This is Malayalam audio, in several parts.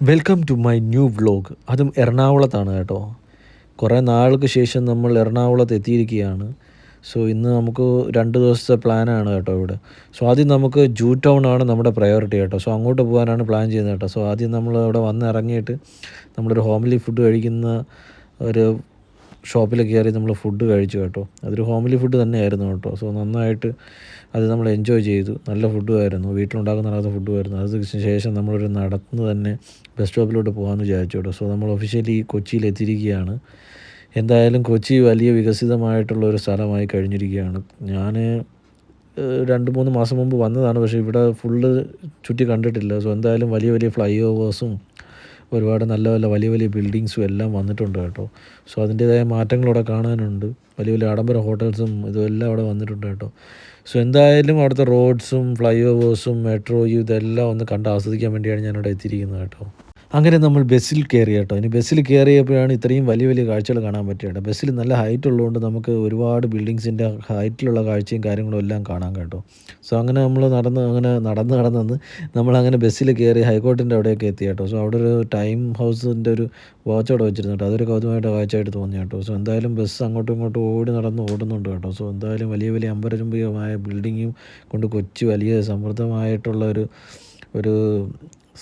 Welcome to my new vlog അതും എറണാകുളത്താണ് കേട്ടോ. കുറേ നാൾക്ക് ശേഷം നമ്മൾ എറണാകുളത്ത് എത്തിയിരിക്കുകയാണ്. സോ ഇന്ന് നമുക്ക് രണ്ട് ദിവസത്തെ പ്ലാനാണ് കേട്ടോ ഇവിടെ. സോ ആദ്യം നമുക്ക് ജൂ ടൗൺ ആണ് നമ്മുടെ പ്രയോറിറ്റി കേട്ടോ. സോ അങ്ങോട്ട് പോകാനാണ് പ്ലാൻ ചെയ്യുന്നത് കേട്ടോ. സോ ആദ്യം നമ്മൾ അവിടെ വന്ന് ഇറങ്ങിയിട്ട് നമ്മളൊരു ഹോംലി ഫുഡ് കഴിക്കുന്ന ഒരു ഷോപ്പിൽ കയറി നമ്മൾ ഫുഡ് കഴിച്ചു കേട്ടോ. അതൊരു ഹോംലി ഫുഡ് തന്നെയായിരുന്നു കേട്ടോ. സോ നന്നായിട്ട് അത് നമ്മൾ എൻജോയ് ചെയ്തു. നല്ല ഫുഡുമായിരുന്നു. വീട്ടിലുണ്ടാക്കുന്ന നടക്കുന്ന ഫുഡുമായിരുന്നു. അതിന് ശേഷം നമ്മളൊരു നടന്ന് തന്നെ ബസ് സ്റ്റോപ്പിലോട്ട് പോകാമെന്ന് വിചാരിച്ചു കേട്ടോ. സോ നമ്മൾ ഒഫീഷ്യലി കൊച്ചിയിൽ എത്തിയിരിക്കുകയാണ്. എന്തായാലും കൊച്ചി വലിയ വികസിതമായിട്ടുള്ള ഒരു സ്ഥലമായി കഴിഞ്ഞിരിക്കുകയാണ്. ഞാൻ രണ്ട് മൂന്ന് മാസം മുമ്പ് വന്നതാണ്. പക്ഷേ ഇവിടെ ഫുള്ള് ചുറ്റി കണ്ടിട്ടില്ല. സോ എന്തായാലും വലിയ വലിയ ഫ്ലൈ ഓവേഴ്സും ഒരുപാട് നല്ല നല്ല വലിയ വലിയ ബിൽഡിങ്സും എല്ലാം വന്നിട്ടുണ്ട് കേട്ടോ. സോ അതിന്റേതായ മാറ്റങ്ങളവിടെ കാണാനുണ്ട്. വലിയ വലിയ ആഡംബര ഹോട്ടൽസും ഇതെല്ലാം അവിടെ വന്നിട്ടുണ്ട് കേട്ടോ. സോ എന്തായാലും അവിടുത്തെ റോഡ്സും ഫ്ലൈ ഓവേഴ്സും മെട്രോയും ഇതെല്ലാം ഒന്ന് കണ്ട് ആസ്വദിക്കാൻ വേണ്ടിയാണ് ഞാനിവിടെ എത്തിയിരിക്കുന്നത് കേട്ടോ. അങ്ങനെ നമ്മൾ ബസ്സിൽ കയറി കേട്ടോ ഇനി ബസ്സിൽ കയറിയപ്പോഴാണ് ഇത്രയും വലിയ വലിയ കാഴ്ചകൾ കാണാൻ പറ്റിയത് ബസ്സിൽ നല്ല ഹൈറ്റ് ഉള്ളതുകൊണ്ട് നമുക്ക് ഒരുപാട് ബിൽഡിങ്സിന്റെ ഹൈറ്റിലുള്ള കാഴ്ചയും കാര്യങ്ങളും എല്ലാം കാണാൻ കേട്ടോ സോ അങ്ങനെ നമ്മൾ നടന്ന് അങ്ങനെ നടന്ന് നടന്ന് നമ്മളങ്ങനെ ബസ്സിൽ കയറി ഹൈക്കോർട്ടിന്റെ അവിടെയൊക്കെ എത്തി കേട്ടോ സോ അവിടെ ഒരു ടൈം ഹൗസിന്റെ ഒരു വാച്ച് അവിടെ വെച്ചിരുന്നു കേട്ടോ അതൊരു കൗതുകമായിട്ട് കാഴ്ചയായിട്ട് തോന്നി കേട്ടോ സോ എന്തായാലും ബസ് അങ്ങോട്ടും ഇങ്ങോട്ടും ഓടി നടന്ന് ഓടുന്നുണ്ട് കേട്ടോ സോ എന്തായാലും വലിയ വലിയ അമ്പരചുംബികമായ ബിൽഡിങ്ങും കൊണ്ട് കൊച്ചു വലിയ സമൃദ്ധമായിട്ടുള്ള ഒരു ഒരു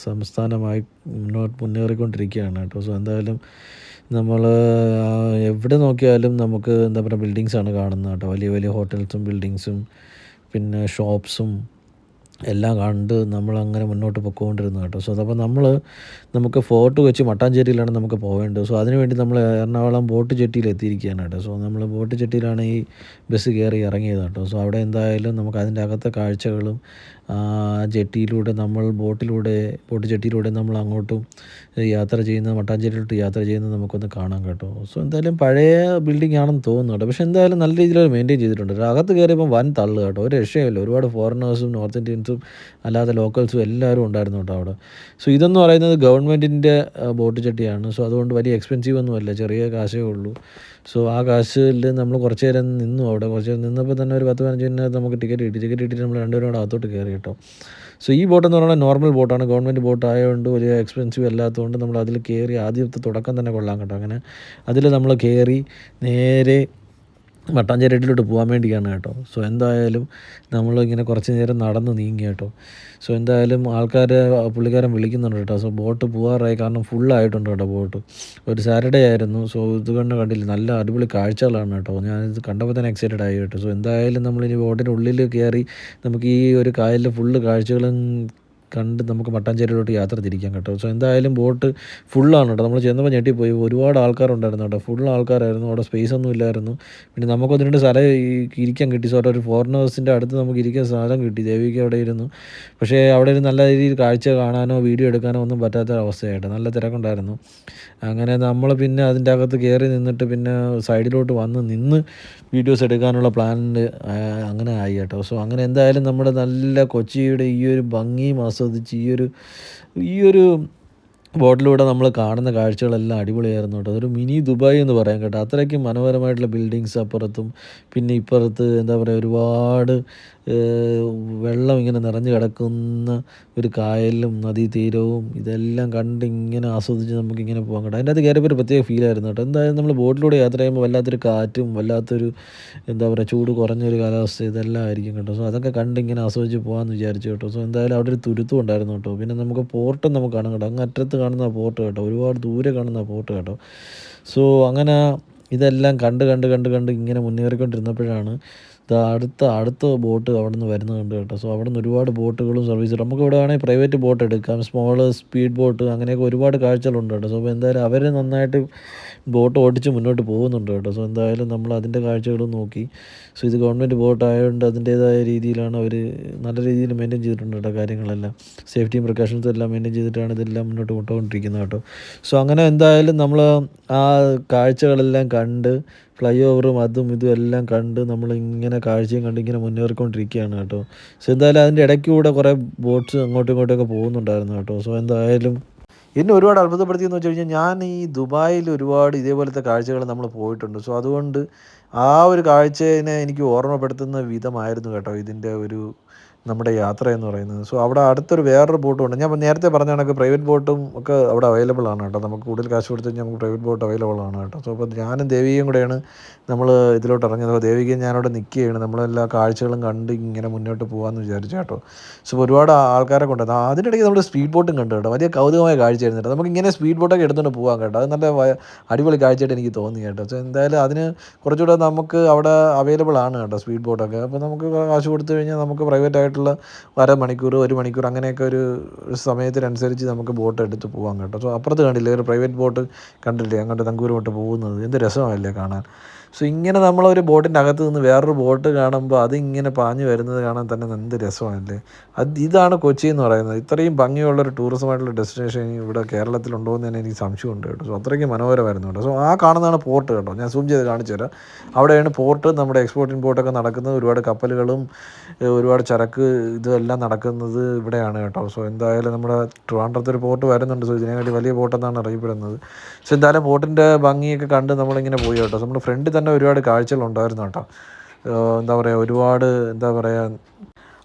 സംസ്ഥാനമായി മുന്നോട്ട് മുന്നേറിക്കൊണ്ടിരിക്കുകയാണ് കേട്ടോ. സോ എന്തായാലും നമ്മൾ എവിടെ നോക്കിയാലും നമുക്ക് എന്താ പറയുക ബിൽഡിങ്സാണ് കാണുന്നത് കേട്ടോ. വലിയ വലിയ ഹോട്ടൽസും ബിൽഡിങ്സും പിന്നെ ഷോപ്സും എല്ലാം കണ്ട് നമ്മളങ്ങനെ മുന്നോട്ട് പൊയ്ക്കൊണ്ടിരുന്നു കേട്ടോ. സോ അതപ്പോൾ നമ്മൾ നമുക്ക് ഫോർട്ട് വെച്ച് മട്ടാഞ്ചേരിയിലാണ് നമുക്ക് പോകേണ്ടത് സോ അതിനുവേണ്ടി നമ്മൾ എറണാകുളം ബോട്ട് ജെട്ടിയിൽ എത്തിയിരിക്കുകയാണ് കേട്ടോ. സോ നമ്മൾ ബോട്ട് ജെട്ടിയിലാണ് ഈ ബസ് കയറി ഇറങ്ങിയത് കേട്ടോ. സോ അവിടെ എന്തായാലും നമുക്ക് അതിന്റെ അകത്തെ കാഴ്ചകളും ജെട്ടിയിലൂടെ നമ്മൾ ബോട്ടിലൂടെ ബോട്ട് ജെട്ടിയിലൂടെ നമ്മൾ അങ്ങോട്ടും യാത്ര ചെയ്യുന്ന മട്ടാഞ്ചേരിയിലോട്ട് യാത്ര ചെയ്യുന്നത് നമുക്കൊന്ന് കാണാം കേട്ടോ. സോ എന്തായാലും പഴയ ബിൽഡിംഗ് ആണെന്ന് തോന്നുന്നു കേട്ടോ. പക്ഷേ എന്തായാലും നല്ല രീതിയിൽ മെയിന്റെയിൻ ചെയ്തിട്ടുണ്ട്. അകത്ത് കയറിയപ്പോൾ വൻ തള്ളു കേട്ടോ. ഒരു രക്ഷയില്ല ഒരുപാട് ഫോറിനേഴ്സും നോർത്ത് ഇന്ത്യൻസും അല്ലാതെ ലോക്കൽസും എല്ലാവരും ഉണ്ടായിരുന്നു കേട്ടോ അവിടെ. സോ ഇതെന്ന് പറയുന്നത് ഗവൺമെന്റിന്റെ ബോട്ട് ചട്ടിയാണ്. സോ അതുകൊണ്ട് വലിയ എക്സ്പെൻസീവ് ഒന്നുമല്ല ചെറിയ കാശേ ഉള്ളൂ. സോ ആ കാശിൽ നമ്മൾ കുറച്ച് നേരം നിന്നു അവിടെ. കുറച്ച് നേരം നിന്നപ്പോൾ തന്നെ ഒരു പത്ത് പതിനഞ്ച് മിനിറ്റ് നമുക്ക് ടിക്കറ്റ് കിട്ടി. ടിക്കറ്റ് കിട്ടിയിട്ട് നമ്മൾ രണ്ടുപേരും കൂടെ അകത്തോട്ട് കയറി കേട്ടോ. സോ ഈ ബോട്ട് എന്ന് പറയുന്നത് നോർമൽ ബോട്ടാണ് ഗവൺമെന്റ് ബോട്ട് ആയതുകൊണ്ട് വലിയ എക്സ്പെൻസീവ് അല്ലാത്തതുകൊണ്ട് നമ്മൾ അതിൽ കയറി ആദ്യത്തെ തുടക്കം തന്നെ കൊള്ളാം കേട്ടോ. അങ്ങനെ അതിൽ നമ്മൾ കയറി നേരെ മട്ടാഞ്ചേരിയിലോട്ട് പോകാൻ വേണ്ടിയാണ് കേട്ടോ. സോ എന്തായാലും നമ്മൾ ഇങ്ങനെ കുറച്ച് നേരം നടന്ന് നീങ്ങി കേട്ടോ. സോ എന്തായാലും ആൾക്കാർ പുള്ളിക്കാരൻ വിളിക്കുന്നുണ്ട് കേട്ടോ. സോ ബോട്ട് പോകാറായി കാരണം ഫുള്ളായിട്ടുണ്ട് കേട്ടോ ബോട്ട്. ഒരു സാറ്റർഡേ ആയിരുന്നു. സോ ഇത് കണ്ട് കണ്ടില്ല. നല്ല അടിപൊളി കാഴ്ചകളാണ് കേട്ടോ. ഞാനിത് കണ്ടപ്പോൾ തന്നെ എക്സൈറ്റഡ് ആയി കേട്ടോ. സോ എന്തായാലും നമ്മളിനി ബോട്ടിന്റെ ഉള്ളിൽ കയറി നമുക്ക് ഈ ഒരു കായലിലെ ഫുള്ള് കാഴ്ചകളും കണ്ട് നമുക്ക് മട്ടാഞ്ചേരിയിലോട്ട് യാത്ര തിരിക്കാം കേട്ടോ. സോ എന്തായാലും ബോട്ട് ഫുള്ളാണ് കേട്ടോ. നമ്മൾ ചെന്നപ്പോൾ ഞെട്ടിപ്പോയി. ഒരുപാട് ആൾക്കാരുണ്ടായിരുന്നു കേട്ടോ. ഫുൾ ആൾക്കാരായിരുന്നു. അവിടെ സ്പേസ് ഒന്നും ഇല്ലായിരുന്നു. പിന്നെ നമുക്ക് ഒന്ന് രണ്ട് സ്ഥലം ഇരിക്കാൻ കിട്ടി. സോ ഒരു ഫോറിനേഴ്സിന്റെ അടുത്ത് നമുക്ക് ഇരിക്കാൻ സ്ഥലം കിട്ടി. ദേവിക്ക് അവിടെ ഇരുന്നു. പക്ഷേ അവിടെ ഒരു നല്ല രീതിയിൽ കാഴ്ച കാണാനോ വീഡിയോ എടുക്കാനോ ഒന്നും പറ്റാത്ത അവസ്ഥയായിട്ട് നല്ല തിരക്കുണ്ടായിരുന്നു. അങ്ങനെ നമ്മൾ പിന്നെ അതിന്റെ അകത്ത് കയറി നിന്നിട്ട് പിന്നെ സൈഡിലോട്ട് വന്ന് നിന്ന് വീഡിയോസ് എടുക്കാനുള്ള പ്ലാനിൽ അങ്ങനെ ആയി കേട്ടോ. സോ അങ്ങനെ എന്തായാലും നമ്മുടെ നല്ല കൊച്ചിയുടെ ഈ ഒരു ഭംഗിയും ആസ്വദിച്ച് ഈ ഒരു ഈ ഒരു ബോട്ടിലൂടെ നമ്മൾ കാണുന്ന കാഴ്ചകളെല്ലാം അടിപൊളിയായിരുന്നു കേട്ടോ. അതൊരു മിനി ദുബായ് എന്ന് പറയാം കേട്ടോ. അത്രയ്ക്കും മനോഹരമായിട്ടുള്ള ബിൽഡിങ്സ് അപ്പുറത്തും പിന്നെ ഇപ്പുറത്ത് എന്താ പറയുക ഒരുപാട് വെള്ളം ഇങ്ങനെ നിറഞ്ഞു കിടക്കുന്ന ഒരു കായലും നദീതീരവും ഇതെല്ലാം കണ്ട് ഇങ്ങനെ ആസ്വദിച്ച് നമുക്ക് ഇങ്ങനെ പോകാൻ കേട്ടോ അതിന്റെ അകത്ത് കയറിയപ്പോൾ ഒരു പ്രത്യേക ഫീലായിരുന്നു കേട്ടോ. എന്തായാലും നമ്മൾ ബോട്ടിലൂടെ യാത്ര ചെയ്യുമ്പോൾ വല്ലാത്തൊരു കാറ്റും വല്ലാത്തൊരു എന്താ പറയുക ചൂട് കുറഞ്ഞൊരു കാലാവസ്ഥ ഇതെല്ലാം ആയിരിക്കും കേട്ടോ. സോ അതൊക്കെ കണ്ട് ഇങ്ങനെ ആസ്വദിച്ച് പോകാമെന്ന് വിചാരിച്ചു കേട്ടോ. സോ എന്തായാലും അവിടെ ഒരു തുരുത്തും ഉണ്ടായിരുന്നു കേട്ടോ. പിന്നെ നമുക്ക് പോർട്ടും നമുക്ക് കാണാം കേട്ടോ അങ്ങ് അറ്റത്ത് കാണുന്ന പോർട്ട് കേട്ടോ ഒരുപാട് ദൂരെ കാണുന്ന പോർട്ട് കേട്ടോ. സോ അങ്ങനെ ഇതെല്ലാം കണ്ട് കണ്ട് കണ്ട് കണ്ട് ഇങ്ങനെ മുന്നേറിക്കൊണ്ടിരുന്നപ്പോഴാണ് അടുത്ത അടുത്ത ബോട്ട് അവിടെ നിന്ന് വരുന്നത് കണ്ട് കേട്ടോ. സോ അവിടെ നിന്ന് ഒരുപാട് ബോട്ടുകളും സർവീസ് നമുക്ക് ഇവിടെ വേണമെങ്കിൽ പ്രൈവറ്റ് ബോട്ട് എടുക്കാം. സ്മോൾ സ്പീഡ് ബോട്ട് അങ്ങനെയൊക്കെ ഒരുപാട് കാഴ്ചകളുണ്ട് കേട്ടോ. സോ അപ്പോൾ എന്തായാലും അവർ നന്നായിട്ട് ബോട്ട് ഓടിച്ച് മുന്നോട്ട് പോകുന്നുണ്ട് കേട്ടോ. സോ എന്തായാലും നമ്മൾ അതിന്റെ കാഴ്ചകളും നോക്കി. സോ ഇത് ഗവൺമെന്റ് ബോട്ട് ആയതുകൊണ്ട് അതിന്റേതായ രീതിയിലാണ് അവർ നല്ല രീതിയിൽ മെയിന്റെയിൻ ചെയ്തിട്ടുണ്ട് കേട്ടോ കാര്യങ്ങളെല്ലാം. സേഫ്റ്റിയും പ്രിക്കോഷൻസും എല്ലാം മെയിന്റെയിൻ ചെയ്തിട്ടാണ് ഇതെല്ലാം മുന്നോട്ട് കൊണ്ടുകൊണ്ടിരിക്കുന്നത് കേട്ടോ. സോ അങ്ങനെ എന്തായാലും നമ്മൾ ആ കാഴ്ചകളെല്ലാം കണ്ട് ഫ്ലൈ ഓവറും അതും ഇതും എല്ലാം കണ്ട് നമ്മൾ ഇങ്ങനെ കാഴ്ചയും കണ്ട് ഇങ്ങനെ മുന്നേറിക്കൊണ്ടിരിക്കുകയാണ് കേട്ടോ. സോ എന്തായാലും അതിന്റെ ഇടയ്ക്കൂടെ കുറേ ബോട്ട്സ് അങ്ങോട്ടും ഇങ്ങോട്ടൊക്കെ പോകുന്നുണ്ടായിരുന്നു കേട്ടോ. സോ എന്തായാലും എന്നെ ഒരുപാട് അത്ഭുതപ്പെടുത്തിയെന്ന് വെച്ച് കഴിഞ്ഞാൽ ഞാൻ ഈ ദുബായിൽ ഒരുപാട് ഇതേപോലത്തെ കാഴ്ചകൾ നമ്മൾ പോയിട്ടുണ്ട്. സോ അതുകൊണ്ട് ആ ഒരു കാഴ്ചയെ എനിക്ക് ഓർമ്മപ്പെടുത്തുന്ന വിധമായിരുന്നു കേട്ടോ ഇതിന്റെ ഒരു നമ്മുടെ യാത്ര എന്ന് പറയുന്നത്. സോ അവിടെ അടുത്തൊരു വേറൊരു ബോട്ടും ഉണ്ട്. ഞാൻ നേരത്തെ പറഞ്ഞ കണക്ക് പ്രൈവറ്റ് ബോട്ടും ഒക്കെ അവിടെ അവൈലബിൾ ആണ് കേട്ടോ. നമുക്ക് കൂടുതൽ കാശ് കൊടുത്ത് നമുക്ക് പ്രൈവറ്റ് ബോട്ട് അവൈലബിൾ ആണ് കേട്ടോ. സോ അപ്പോൾ ഞാനും ദേവികയും കൂടെയാണ് നമ്മൾ ഇതിലോട്ട് ഇറങ്ങിയത്. അപ്പോൾ ദേവികയും ഞാനവിടെ നിൽക്കുകയാണ്. നമ്മളെല്ലാ കാഴ്ചകളും കണ്ട് ഇങ്ങനെ മുന്നോട്ട് പോകാമെന്ന് വിചാരിച്ചു കേട്ടോ. സോ ഒരുപാട് ആൾക്കാരെ കൊണ്ടുവന്നു അതിനിടയ്ക്ക് നമ്മൾ സ്പീഡ് ബോട്ടും കണ്ടു കേട്ടോ. വലിയ കൗതുകമായ കാഴ്ചയായിരുന്നു കേട്ടോ. നമുക്ക് ഇങ്ങനെ സ്പീഡ് ബോട്ടൊക്കെ എടുത്തുകൊണ്ട് പോകാം കേട്ടോ. അത് നല്ല അടിപൊളി കാഴ്ചയായിട്ട് എനിക്ക് തോന്നി കേട്ടോ. സോ എന്തായാലും അതിന് കുറച്ചുകൂടെ നമുക്ക് അവിടെ അവൈലബിൾ ആണ് കേട്ടോ സ്പീഡ് ബോട്ടൊക്കെ അപ്പോൾ നമുക്ക് കാശ് കൊടുത്തു കഴിഞ്ഞാൽ നമുക്ക് പ്രൈവറ്റ് ആയിട്ടുള്ള അരമണിക്കൂർ ഒരു മണിക്കൂർ അങ്ങനെയൊക്കെ ഒരു സമയത്തിനനുസരിച്ച് നമുക്ക് ബോട്ട് എടുത്ത് പോകാം കേട്ടോ. സോ അപ്പുറത്ത് കണ്ടില്ലേ ഒരു പ്രൈവറ്റ് ബോട്ട് കണ്ടില്ലേ അങ്ങോട്ട് തങ്കൂരുമോട്ട് പോകുന്നത്. എന്ത് രസമല്ലേ കാണാൻ? സോ ഇങ്ങനെ നമ്മളൊരു ബോട്ടിന്റെ അകത്ത് നിന്ന് വേറൊരു ബോട്ട് കാണുമ്പോൾ അതിങ്ങനെ പാഞ്ഞു വരുന്നത് കാണാൻ തന്നെ എന്ത് രസമാണല്ലേ? അത് ഇതാണ് കൊച്ചി എന്ന് പറയുന്നത്. ഇത്രയും ഭംഗിയുള്ളൊരു ടൂറിസമായിട്ടുള്ള ഡെസ്റ്റിനേഷൻ ഇവിടെ കേരളത്തിലുണ്ടോ എന്ന് തന്നെ എനിക്ക് സംശയമുണ്ട് കേട്ടോ. സോ അത്രയ്ക്ക് മനോഹരമായിരുന്നു കേട്ടോ. സോ ആ കാണുന്നതാണ് പോർട്ട് കേട്ടോ. ഞാൻ സൂം ചെയ്ത് കാണിച്ചു തരാം. അവിടെയാണ് പോർട്ട്. നമ്മുടെ എക്സ്പോർട്ട് ഇമ്പോർട്ടൊക്കെ നടക്കുന്നത്. ഒരുപാട് കപ്പലുകളും ഒരുപാട് ചരക്ക് ഇതെല്ലാം നടക്കുന്നത് ഇവിടെയാണ് കേട്ടോ. സോ എന്തായാലും നമ്മുടെ ട്രിവാൻഡ്രത്തൊരു പോർട്ട് വരുന്നുണ്ട്. സോ ഇതിനെക്കാട്ടി വലിയ പോർട്ടെന്നാണ് അറിയപ്പെടുന്നത്. സോ എന്തായാലും ബോട്ടിന്റെ ഭംഗിയൊക്കെ കണ്ട് നമ്മളിങ്ങനെ പോയി കേട്ടോ. നമ്മുടെ ഫ്രണ്ടിൽ തന്നെ ഒരുപാട് കാഴ്ചകളുണ്ടായിരുന്നു കേട്ടോ. ഏഹ് എന്താ പറയുക ഒരുപാട് എന്താ പറയുക